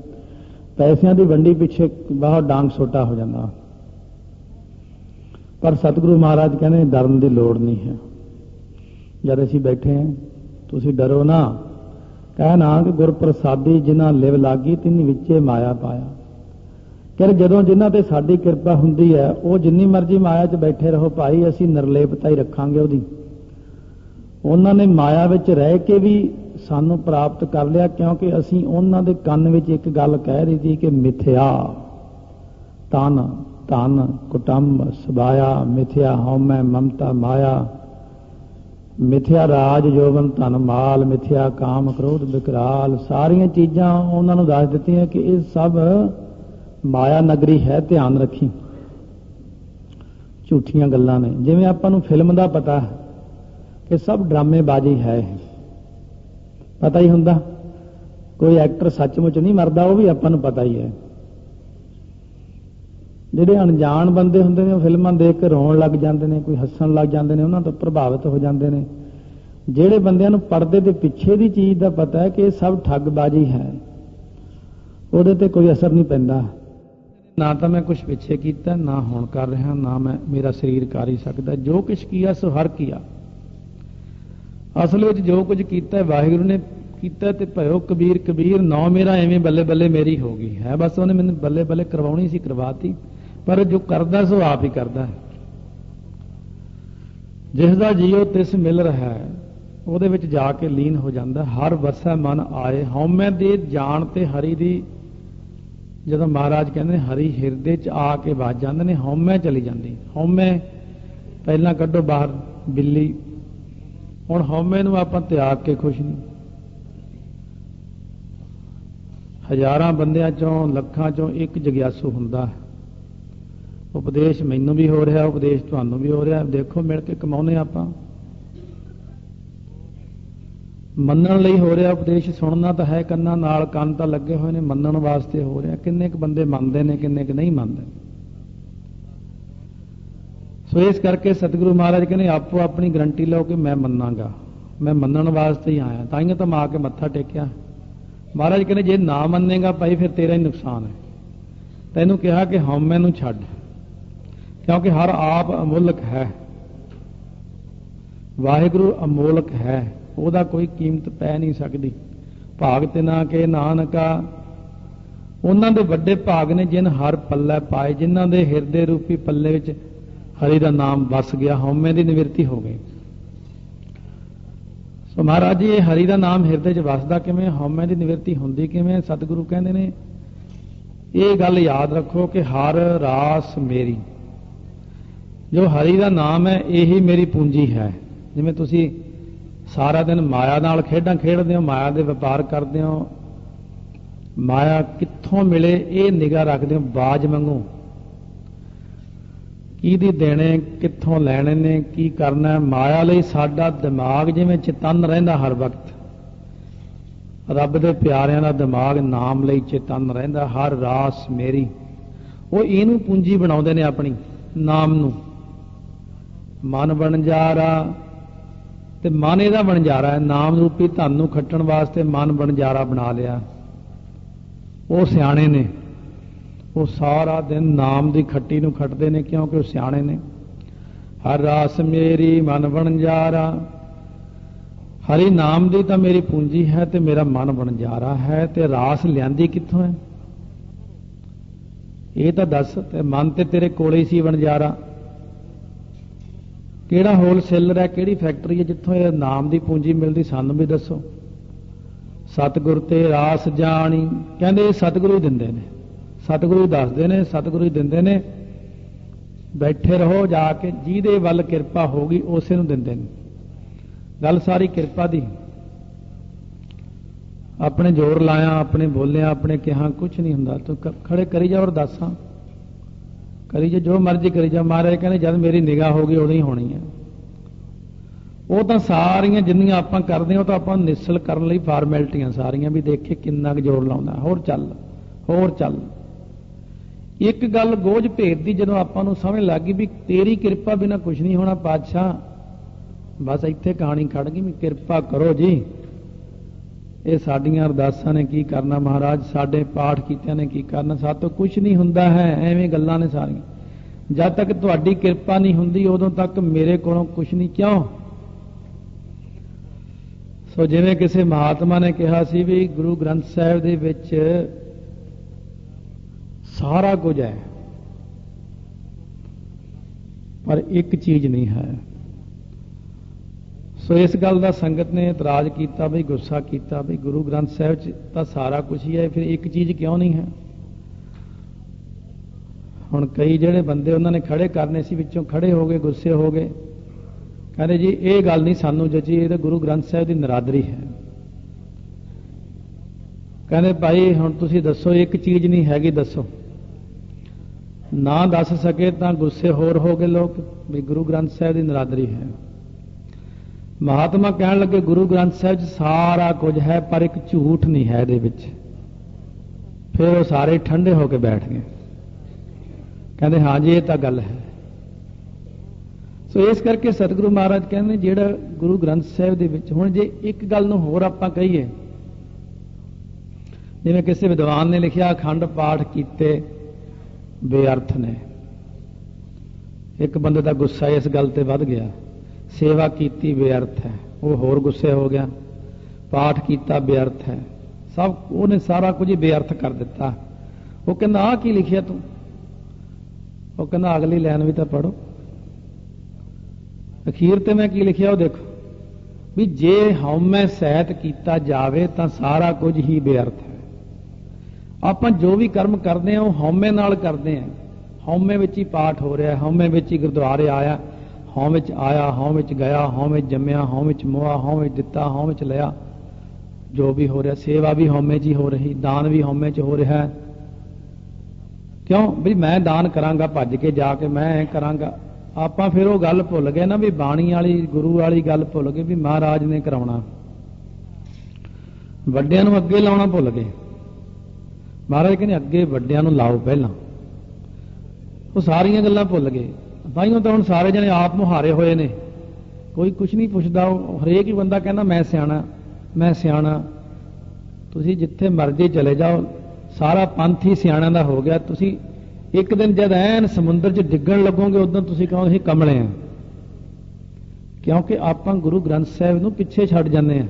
ਪੈਸਿਆਂ ਦੀ ਵੰਡੀ ਪਿੱਛੇ ਬਹੁਤ ਡਾਂਗ ਛੋਟਾ ਹੋ ਜਾਂਦਾ। ਪਰ ਸਤਿਗੁਰੂ ਮਹਾਰਾਜ ਕਹਿੰਦੇ ਡਰਨ ਦੀ ਲੋੜ ਨਹੀਂ ਹੈ। ਜਦ ਅਸੀਂ ਬੈਠੇ ਹਾਂ, ਤੁਸੀਂ ਡਰੋ ਨਾ। ਕਹਿ ਨਾ ਕਿ ਗੁਰ ਪ੍ਰਸਾਦੀ ਜਿਨ੍ਹਾਂ ਲਿਵ ਲਾਗੀ, ਤਿੰਨ ਵਿੱਚੇ ਮਾਇਆ ਪਾਇਆ। ਕਿ ਜਦੋਂ ਜਿਨ੍ਹਾਂ ਤੇ ਸਾਡੀ ਕਿਰਪਾ ਹੁੰਦੀ ਹੈ, ਉਹ ਜਿੰਨੀ ਮਰਜ਼ੀ ਮਾਇਆ 'ਚ ਬੈਠੇ ਰਹੋ, ਭਾਈ ਅਸੀਂ ਨਿਰਲੇਪਤਾ ਹੀ ਰੱਖਾਂਗੇ ਉਹਦੀ। ਉਹਨਾਂ ਨੇ ਮਾਇਆ ਵਿੱਚ ਰਹਿ ਕੇ ਵੀ ਸਾਨੂੰ ਪ੍ਰਾਪਤ ਕਰ ਲਿਆ, ਕਿਉਂਕਿ ਅਸੀਂ ਉਹਨਾਂ ਦੇ ਕੰਨ ਵਿੱਚ ਇੱਕ ਗੱਲ ਕਹਿ ਰਹੀ ਸੀ ਕਿ ਮਿਥਿਆ ਤਨ ਧਨ ਕੁਟੰਬ ਸਬਾਇਆ, ਮਿਥਿਆ ਹਉਮੈ ਮਮਤਾ ਮਾਇਆ। ਮਿਥਿਆ ਰਾਜ ਜੋਗਨ ਧਨ ਮਾਲ, ਮਿਥਿਆ ਕਾਮ ਕ੍ਰੋਧ ਵਿਕਰਾਲ ਸਾਰੀਆਂ ਚੀਜ਼ਾਂ ਉਹਨਾਂ ਨੂੰ ਦੱਸ ਦਿੱਤੀਆਂ ਕਿ ਇਹ ਸਭ ਮਾਇਆ ਨਗਰੀ ਹੈ, ਧਿਆਨ ਰੱਖੀ। ਝੂਠੀਆਂ ਗੱਲਾਂ ਨੇ। ਜਿਵੇਂ ਆਪਾਂ ਨੂੰ ਫਿਲਮ ਦਾ ਪਤਾ ਹੈ ਕਿ ਸਭ ਡਰਾਮੇਬਾਜ਼ੀ ਹੈ ਪਤਾ ਹੀ ਹੁੰਦਾ। ਕੋਈ ਐਕਟਰ ਸੱਚਮੁੱਚ ਨਹੀਂ ਮਰਦਾ, ਉਹ ਵੀ ਆਪਾਂ ਨੂੰ ਪਤਾ ਹੀ ਹੈ। ਜਿਹੜੇ ਅਣਜਾਣ ਬੰਦੇ ਹੁੰਦੇ ਨੇ, ਉਹ ਫਿਲਮਾਂ ਦੇਖ ਕੇ ਰੋਣ ਲੱਗ ਜਾਂਦੇ ਨੇ, ਕੋਈ ਹੱਸਣ ਲੱਗ ਜਾਂਦੇ ਨੇ, ਉਹਨਾਂ ਤੋਂ ਪ੍ਰਭਾਵਿਤ ਹੋ ਜਾਂਦੇ ਨੇ। ਜਿਹੜੇ ਬੰਦਿਆਂ ਨੂੰ ਪਰਦੇ ਦੇ ਪਿੱਛੇ ਦੀ ਚੀਜ਼ ਦਾ ਪਤਾ ਹੈ ਕਿ ਇਹ ਸਭ ਠੱਗਬਾਜ਼ੀ ਹੈ। ਉਹਦੇ ਤੇ ਕੋਈ ਅਸਰ ਨਹੀਂ ਪੈਂਦਾ। ਨਾ ਤਾਂ ਮੈਂ ਕੁਝ ਪਿੱਛੇ ਕੀਤਾ, ਨਾ ਹੁਣ ਕਰ ਰਿਹਾ, ਨਾ ਮੈਂ, ਮੇਰਾ ਸਰੀਰ ਕਰ ਹੀ ਸਕਦਾ। ਜੋ ਕੁਝ ਕੀਆ, ਸੋ ਹਰ ਕੀਆ। ਅਸਲ ਵਿੱਚ ਜੋ ਕੁਝ ਕੀਤਾ ਵਾਹਿਗੁਰੂ ਨੇ ਕੀਤਾ ਤੇ ਭਇਓ ਕਬੀਰ ਕਬੀਰ, ਨੌ ਮੇਰਾ ਐਵੇਂ ਬੱਲੇ ਬੱਲੇ ਮੇਰੀ ਹੋ ਗਈ ਹੈ। ਬਸ ਉਹਨੇ ਮੈਨੂੰ ਬੱਲੇ ਬੱਲੇ ਕਰਵਾਉਣੀ ਸੀ, ਕਰਵਾਤੀ। ਪਰ ਜੋ ਕਰਦਾ ਸੋ ਆਪ ਹੀ ਕਰਦਾ ਹੈ। ਜਿਸ ਦਾ ਜੀਉ ਤਿਸ ਮਿਲ ਰਿਹਾ ਹੈ, ਉਹਦੇ ਵਿੱਚ ਜਾ ਕੇ ਲੀਨ ਹੋ ਜਾਂਦਾ ਹਰ ਵਸੈ ਮਨ ਆਏ, ਹਉਮੈ ਦੇ ਜਾਣ ਤੇ ਹਰੀ ਦੀ, ਜਦੋਂ ਮਹਾਰਾਜ ਕਹਿੰਦੇ ਨੇ, ਹਰੀ ਹਿਰਦੇ ਚ ਆ ਕੇ ਵੱਜ ਜਾਂਦੇ ਨੇ, ਹਉਮੈ ਚਲੀ ਜਾਂਦੀ ਹਉਮੈ ਪਹਿਲਾਂ ਕੱਢੋ ਬਾਹਰ ਬਿੱਲੀ, ਹੁਣ ਹਉਮੈ ਨੂੰ ਆਪਾਂ ਤਿਆਗ ਕੇ ਖੁਸ਼ ਨਹੀਂ। ਹਜ਼ਾਰਾਂ ਬੰਦਿਆਂ ਚੋਂ, ਲੱਖਾਂ ਚੋਂ ਇੱਕ ਜਗਿਆਸੂ ਹੁੰਦਾ ਹੈ। ਉਪਦੇਸ਼ ਮੈਨੂੰ ਵੀ ਹੋ ਰਿਹਾ, ਉਪਦੇਸ਼ ਤੁਹਾਨੂੰ ਵੀ ਹੋ ਰਿਹਾ। ਦੇਖੋ, ਮਿਲ ਕੇ ਕਮਾਉਨੇ ਆਪਾਂ। ਮੰਨਣ ਲਈ ਹੋ ਰਿਹਾ ਉਪਦੇਸ਼, ਸੁਣਨਾ ਤਾਂ ਹੈ ਕੰਨਾਂ ਨਾਲ, ਕੰਨ ਤਾਂ ਲੱਗੇ ਹੋਏ ਨੇ, ਮੰਨਣ ਵਾਸਤੇ ਹੋ ਰਿਹਾ। ਕਿੰਨੇ ਕੁ ਬੰਦੇ ਮੰਨਦੇ ਨੇ, ਕਿੰਨੇ ਕੁ ਨਹੀਂ ਮੰਨਦੇ। ਸੋ ਇਸ ਕਰਕੇ ਸਤਿਗੁਰੂ ਮਹਾਰਾਜ ਕਹਿੰਦੇ, ਆਪੋ ਆਪਣੀ ਗਰੰਟੀ ਲਓ ਕਿ ਮੈਂ ਮੰਨਾਂਗਾ। ਮੈਂ ਮੰਨਣ ਵਾਸਤੇ ਹੀ ਆਇਆ। ਤਾਂ ਹੀ ਤਾਂ ਮੈਂ ਆ ਕੇ ਮੱਥਾ ਟੇਕਿਆ। ਮਹਾਰਾਜ ਕਹਿੰਦੇ, ਜੇ ਨਾ ਮੰਨੇਗਾ ਭਾਈ, ਫਿਰ ਤੇਰਾ ਹੀ ਨੁਕਸਾਨ ਹੈ। ਤੈਨੂੰ ਕਿਹਾ ਕਿ ਹਉਮੈ ਨੂੰ ਛੱਡ। ਕਿਉਂਕਿ ਹਰ ਆਪ ਅਮੋਲਕ ਹੈ। ਵਾਹਿਗੁਰੂ ਅਮੋਲਕ ਹੈ। ਉਹਦਾ ਕੋਈ ਕੀਮਤ ਪੈ ਨਹੀਂ ਸਕਦੀ। ਭਾਗ ਤੇ ਨਾ ਕੇ ਨਾਨਕਾ। ਉਹਨਾਂ ਦੇ ਵੱਡੇ ਭਾਗ ਨੇ ਜਿਨ ਹਰ ਪੱਲੇ ਪਾਏ, ਜਿਨ੍ਹਾਂ ਦੇ ਹਿਰਦੇ ਰੂਪੀ ਪੱਲੇ ਵਿੱਚ ਹਰੀ ਦਾ ਨਾਮ ਵਸ ਗਿਆ, ਹਉਮੈ ਦੀ ਨਿਵਰਤੀ ਹੋ ਗਈ। ਸੋ ਮਹਾਰਾਜ ਜੀ, ਇਹ ਹਰੀ ਦਾ ਨਾਮ ਹਿਰਦੇ 'ਚ ਵਸਦਾ ਕਿਵੇਂ? ਹਉਮੈ ਦੀ ਨਿਵਰਤੀ ਹੁੰਦੀ ਕਿਵੇਂ? ਸਤਿਗੁਰੂ ਕਹਿੰਦੇ ਨੇ, ਇਹ ਗੱਲ ਯਾਦ ਰੱਖੋ ਕਿ ਹਰ ਰਾਸ ਮੇਰੀ। ਜੋ ਹਰੀ ਦਾ ਨਾਮ ਹੈ, ਇਹੀ ਮੇਰੀ ਪੂੰਜੀ ਹੈ। ਜਿਵੇਂ ਤੁਸੀਂ ਸਾਰਾ ਦਿਨ ਮਾਇਆ ਨਾਲ ਖੇਡਾਂ ਖੇਡਦੇ ਹੋ, ਮਾਇਆ ਦੇ ਵਪਾਰ ਕਰਦੇ ਹੋ, ਮਾਇਆ ਕਿੱਥੋਂ ਮਿਲੇ, ਇਹ ਨਿਗਾਹ ਰੱਖਦੇ ਹੋ, ਬਾਜ ਵਾਂਗੂ। ਕਿਹਦੀ ਦੇਣੇ, ਕਿੱਥੋਂ ਲੈਣੇ ਨੇ, ਕੀ ਕਰਨਾ ਮਾਇਆ ਲਈ ਸਾਡਾ ਦਿਮਾਗ ਜਿਵੇਂ ਚੇਤਨ ਰਹਿੰਦਾ ਹਰ ਵਕਤ। ਰੱਬ ਦੇ ਪਿਆਰਿਆਂ ਦਾ ਦਿਮਾਗ ਨਾਮ ਲਈ ਚੇਤਨ ਰਹਿੰਦਾ, ਹਰ ਰਾਸ ਮੇਰੀ। ਉਹ ਇਹਨੂੰ ਪੂੰਜੀ ਬਣਾਉਂਦੇ ਨੇ ਆਪਣੀ, ਨਾਮ ਨੂੰ। ਮਨ ਬਣਜਾਰਾ ਤੇ ਮਨ ਇਹਦਾ ਬਣਜਾਰਾ ਹੈ। ਨਾਮ ਰੂਪੀ ਧਨ ਨੂੰ ਖੱਟਣ ਵਾਸਤੇ ਮਨ ਬਣਜਾਰਾ ਬਣਾ ਲਿਆ। ਉਹ ਸਿਆਣੇ ਨੇ। ਉਹ ਸਾਰਾ ਦਿਨ ਨਾਮ ਦੀ ਖੱਟੀ ਨੂੰ ਖੱਟਦੇ ਨੇ ਕਿਉਂਕਿ ਉਹ ਸਿਆਣੇ ਨੇ। ਹਰ ਰਾਸ ਮੇਰੀ ਮਨ ਬਣਜਾਰਾ ਹਰੀ ਨਾਮ ਦੀ ਤਾਂ ਮੇਰੀ ਪੂੰਜੀ ਹੈ ਤੇ ਮੇਰਾ ਮਨ ਬਣਜਾਰਾ ਹੈ ਤੇ ਰਾਸ ਲਿਆਂਦੀ ਕਿੱਥੋਂ ਹੈ? ਇਹ ਤਾਂ ਦੱਸ, ਤੇ ਮਨ ਤੇ ਤੇਰੇ ਕੋਲੇ ਹੀ ਸੀ ਬਣਜਾਰਾ ਕਿਹੜਾ ਹੋਲਸੇਲਰ ਹੈ, ਕਿਹੜੀ ਫੈਕਟਰੀ ਹੈ, ਜਿੱਥੋਂ ਇਹ ਨਾਮ ਦੀ ਪੂੰਜੀ ਮਿਲਦੀ, ਸਾਨੂੰ ਵੀ ਦੱਸੋ। ਸਤਿਗੁਰ ਤੇ ਰਾਸ ਜਾਣੀ, ਕਹਿੰਦੇ ਇਹ ਸਤਿਗੁਰੂ ਹੀ ਦਿੰਦੇ ਨੇ। ਸਤਿਗੁਰੂ ਦੱਸਦੇ ਨੇ, ਸਤਿਗੁਰੂ ਹੀ ਦਿੰਦੇ ਨੇ। ਬੈਠੇ ਰਹੋ ਜਾ ਕੇ, ਜਿਹਦੇ ਵੱਲ ਕਿਰਪਾ ਹੋਗੀ ਉਸੇ ਨੂੰ ਦਿੰਦੇ ਨੇ। ਗੱਲ ਸਾਰੀ ਕਿਰਪਾ ਦੀ। ਆਪਣੇ ਜ਼ੋਰ ਲਾਇਆ, ਆਪਣੇ ਬੋਲਿਆ, ਆਪਣੇ ਕਿਹਾ ਕੁਝ ਨਹੀਂ ਹੁੰਦਾ। ਤੂੰ ਖੜੇ ਕਰੀ ਜਾ ਔਰ ਦੱਸਾਂ ਕਰੀ ਜੇ, ਜੋ ਮਰਜ਼ੀ ਕਰੀ ਜਾ। ਮਹਾਰਾਜ ਕਹਿੰਦੇ, ਜਦ ਮੇਰੀ ਨਿਗਾਹ ਹੋਗੀ ਉਦੋਂ ਹੀ ਹੋਣੀ ਹੈ ਉਹ ਤਾਂ ਸਾਰੀਆਂ ਜਿੰਨੀਆਂ ਆਪਾਂ ਕਰਦੇ ਹਾਂ, ਉਹ ਤਾਂ ਆਪਾਂ ਨਿਸਲ ਕਰਨ ਲਈ ਫਾਰਮੈਲਿਟੀਆਂ ਸਾਰੀਆਂ, ਵੀ ਦੇਖੇ ਕਿੰਨਾ ਕੁ ਜ਼ੋਰ ਲਾਉਂਦਾ। ਹੋਰ ਚੱਲ ਹੋਰ ਚੱਲ। ਇੱਕ ਗੱਲ ਗੋਝ ਭੇਦ ਦੀ ਜਦੋਂ ਆਪਾਂ ਨੂੰ ਸਮਝ ਲੱਗ ਗਈ ਵੀ ਤੇਰੀ ਕਿਰਪਾ ਬਿਨਾ ਕੁਝ ਨਹੀਂ ਹੋਣਾ, ਪਾਤਸ਼ਾਹ, ਬਸ ਇੱਥੇ ਕਹਾਣੀ ਖੜ ਗਈ ਵੀ ਕਿਰਪਾ ਕਰੋ ਜੀ। ਇਹ ਸਾਡੀਆਂ ਅਰਦਾਸਾਂ ਨੇ ਕੀ ਕਰਨਾ ਮਹਾਰਾਜ? ਸਾਡੇ ਪਾਠ ਕੀਤਿਆਂ ਨੇ ਕੀ ਕਰਨਾ? ਸਾਤੋਂ ਕੁਝ ਨਹੀਂ ਹੁੰਦਾ ਹੈ। ਐਵੇਂ ਗੱਲਾਂ ਨੇ ਸਾਰੀਆਂ। ਜਦ ਤੱਕ ਤੁਹਾਡੀ ਕਿਰਪਾ ਨਹੀਂ ਹੁੰਦੀ, ਉਦੋਂ ਤੱਕ ਮੇਰੇ ਕੋਲੋਂ ਕੁਝ ਨਹੀਂ। ਕਿਉਂ? ਸੋ ਜਿਵੇਂ ਕਿਸੇ ਮਹਾਤਮਾ ਨੇ ਕਿਹਾ ਸੀ ਵੀ ਗੁਰੂ ਗ੍ਰੰਥ ਸਾਹਿਬ ਦੇ ਵਿੱਚ ਸਾਰਾ ਕੁਝ ਹੈ, ਪਰ ਇੱਕ ਚੀਜ਼ ਨਹੀਂ ਹੈ। ਸੋ ਇਸ ਗੱਲ ਦਾ ਸੰਗਤ ਨੇ ਇਤਰਾਜ਼ ਕੀਤਾ ਵੀ, ਗੁੱਸਾ ਕੀਤਾ ਵੀ, ਗੁਰੂ ਗ੍ਰੰਥ ਸਾਹਿਬ 'ਚ ਤਾਂ ਸਾਰਾ ਕੁਝ ਹੀ ਹੈ, ਫਿਰ ਇੱਕ ਚੀਜ਼ ਕਿਉਂ ਨਹੀਂ ਹੈ? ਹੁਣ ਕਈ ਜਿਹੜੇ ਬੰਦੇ ਉਹਨਾਂ ਨੇ ਖੜੇ ਕਰਨੇ ਸੀ, ਵਿੱਚੋਂ ਖੜੇ ਹੋ ਗਏ, ਗੁੱਸੇ ਹੋ ਗਏ। ਕਹਿੰਦੇ ਜੀ, ਇਹ ਗੱਲ ਨਹੀਂ ਸਾਨੂੰ ਜਚੀ ਇਹ ਤਾਂ ਗੁਰੂ ਗ੍ਰੰਥ ਸਾਹਿਬ ਦੀ ਨਰਾਦਰੀ ਹੈ। ਕਹਿੰਦੇ ਭਾਈ, ਹੁਣ ਤੁਸੀਂ ਦੱਸੋ, ਇੱਕ ਚੀਜ਼ ਨਹੀਂ ਹੈਗੀ, ਦੱਸੋ। ਨਾ ਦੱਸ ਸਕੇ ਤਾਂ ਗੁੱਸੇ ਹੋਰ ਹੋ ਗਏ ਲੋਕ, ਵੀ ਗੁਰੂ ਗ੍ਰੰਥ ਸਾਹਿਬ ਦੀ ਨਰਾਦਰੀ ਹੈ। ਮਹਾਤਮਾ ਕਹਿਣ ਲੱਗੇ, ਗੁਰੂ ਗ੍ਰੰਥ ਸਾਹਿਬ 'ਚ ਸਾਰਾ ਕੁਝ ਹੈ, ਪਰ ਇੱਕ ਝੂਠ ਨਹੀਂ ਹੈ ਇਹਦੇ ਵਿੱਚ। ਫਿਰ ਉਹ ਸਾਰੇ ਠੰਡੇ ਹੋ ਕੇ ਬੈਠ ਗਏ। ਕਹਿੰਦੇ, ਹਾਂ ਜੀ, ਇਹ ਤਾਂ ਗੱਲ ਹੈ। ਸੋ ਇਸ ਕਰਕੇ ਸਤਿਗੁਰੂ ਮਹਾਰਾਜ ਕਹਿੰਦੇ, ਜਿਹੜਾ ਗੁਰੂ ਗ੍ਰੰਥ ਸਾਹਿਬ ਦੇ ਵਿੱਚ, ਹੁਣ ਜੇ ਇੱਕ ਗੱਲ ਨੂੰ ਹੋਰ ਆਪਾਂ ਕਹੀਏ, ਜਿਵੇਂ ਕਿਸੇ ਵਿਦਵਾਨ ਨੇ ਲਿਖਿਆ, ਅਖੰਡ ਪਾਠ ਕੀਤੇ, ਬੇਅਰਥ ਨੇ। ਇੱਕ ਬੰਦੇ ਦਾ ਗੁੱਸਾ ਇਸ ਗੱਲ ਤੇ ਵੱਧ ਗਿਆ। ਸੇਵਾ ਕੀਤੀ ਬੇਅਰਥ ਹੈ। ਉਹ ਹੋਰ ਗੁੱਸੇ ਹੋ ਗਿਆ। ਪਾਠ ਕੀਤਾ ਬੇਅਰਥ ਹੈ। ਸਭ, ਉਹਨੇ ਸਾਰਾ ਕੁਝ ਹੀ ਬੇਅਰਥ ਕਰ ਦਿੱਤਾ। ਉਹ ਕਹਿੰਦਾ ਆ ਕੀ ਲਿਖਿਆ ਤੂੰ? ਉਹ ਕਹਿੰਦਾ, ਅਗਲੀ ਲਾਈਨ ਵੀ ਤਾਂ ਪੜੋ ਅਖੀਰ ਤੇ ਮੈਂ ਕੀ ਲਿਖਿਆ ਉਹ ਦੇਖੋ। ਵੀ ਜੇ ਹਉਮੈ ਸਹਿਤ ਕੀਤਾ ਜਾਵੇ ਤਾਂ ਸਾਰਾ ਕੁਝ ਹੀ ਬੇਅਰਥ ਹੈ। ਆਪਾਂ ਜੋ ਵੀ ਕਰਮ ਕਰਦੇ ਆ ਉਹ ਹਉਮੈ ਨਾਲ ਕਰਦੇ ਆ ਹਉਮੈ ਵਿੱਚ ਹੀ ਪਾਠ ਹੋ ਰਿਹਾ, ਹਉਮੈ ਵਿੱਚ ਹੀ ਗੁਰਦੁਆਰੇ ਆਇਆ। ਹਉ ਵਿੱਚ ਆਇਆ, ਹਉ ਵਿੱਚ ਗਿਆ, ਹਉ ਵਿੱਚ ਜੰਮਿਆ, ਹਉ ਵਿੱਚ ਮੋਆ, ਹਉ ਵਿੱਚ ਦਿੱਤਾ, ਹਉ ਵਿੱਚ ਲਿਆ। ਜੋ ਵੀ ਹੋ ਰਿਹਾ, ਸੇਵਾ ਵੀ ਹਉਮੈ 'ਚ ਹੀ ਹੋ ਰਹੀ, ਦਾਨ ਵੀ ਹਉਮੈ 'ਚ ਹੋ ਰਿਹਾ। ਕਿਉਂ? ਵੀ ਮੈਂ ਦਾਨ ਕਰਾਂਗਾ, ਭੱਜ ਕੇ ਜਾ ਕੇ ਮੈਂ ਐ ਕਰਾਂਗਾ। ਆਪਾਂ ਫਿਰ ਉਹ ਗੱਲ ਭੁੱਲ ਗਏ ਨਾ ਵੀ ਬਾਣੀ ਵਾਲੀ, ਗੁਰੂ ਵਾਲੀ ਗੱਲ ਭੁੱਲ ਗਏ ਵੀ ਮਹਾਰਾਜ ਨੇ ਕਰਾਉਣਾ। ਵੱਡਿਆਂ ਨੂੰ ਅੱਗੇ ਲਾਉਣਾ ਭੁੱਲ ਗਏ। ਮਹਾਰਾਜ ਕਹਿੰਦੇ, ਅੱਗੇ ਵੱਡਿਆਂ ਨੂੰ ਲਾਓ ਪਹਿਲਾਂ। ਉਹ ਸਾਰੀਆਂ ਗੱਲਾਂ ਭੁੱਲ ਗਏ। ਬਾਈਓ ਤਾਂ ਹੁਣ ਸਾਰੇ ਜਣੇ ਆਪ ਮੁਹਾਰੇ ਹੋਏ ਨੇ। ਕੋਈ ਕੁਝ ਨਹੀਂ ਪੁੱਛਦਾ। ਉਹ ਹਰੇਕ ਹੀ ਬੰਦਾ ਕਹਿੰਦਾ, ਮੈਂ ਸਿਆਣਾ ਮੈਂ ਸਿਆਣਾ। ਤੁਸੀਂ ਜਿੱਥੇ ਮਰਜ਼ੀ ਚਲੇ ਜਾਓ। ਸਾਰਾ ਪੰਥ ਹੀ ਸਿਆਣਿਆਂ ਦਾ ਹੋ ਗਿਆ। ਤੁਸੀਂ ਇੱਕ ਦਿਨ ਜਦ ਐਨ ਸਮੁੰਦਰ 'ਚ ਡਿੱਗਣ ਲੱਗੋਗੇ, ਉਦੋਂ ਤੁਸੀਂ ਕਹੋਗੇ ਅਸੀਂ ਕਮਲੇ ਆ? ਕਿਉਂਕਿ ਆਪਾਂ ਗੁਰੂ ਗ੍ਰੰਥ ਸਾਹਿਬ ਨੂੰ ਪਿੱਛੇ ਛੱਡ ਜਾਂਦੇ ਆ।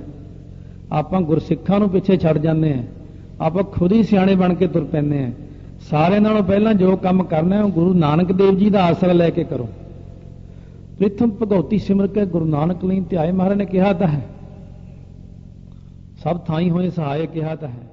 ਆਪਾਂ ਗੁਰਸਿੱਖਾਂ ਨੂੰ ਪਿੱਛੇ ਛੱਡ ਜਾਂਦੇ ਆ। ਆਪਾਂ ਖੁਦ ਹੀ ਸਿਆਣੇ ਬਣ ਕੇ ਤੁਰ ਪੈਂਦੇ ਆ। ਸਾਰਿਆਂ ਨਾਲੋਂ ਪਹਿਲਾਂ ਜੋ ਕੰਮ ਕਰਨਾ ਹੈ, ਉਹ ਗੁਰੂ ਨਾਨਕ ਦੇਵ ਜੀ ਦਾ ਆਸਰਾ ਲੈ ਕੇ ਕਰੋ। ਪ੍ਰਿਥਮ ਭਗਉਤੀ ਸਿਮਰ ਕੇ ਗੁਰੂ ਨਾਨਕ ਲਈ ਧਿਆਏ ਮਹਾਰਾਜ ਨੇ ਕਿਹਾ ਤਾਂ ਹੈ। ਸਭ ਥਾਈ ਹੋਏ ਸਹਾਇ ਕਿਹਾ ਤਾਂ ਹੈ।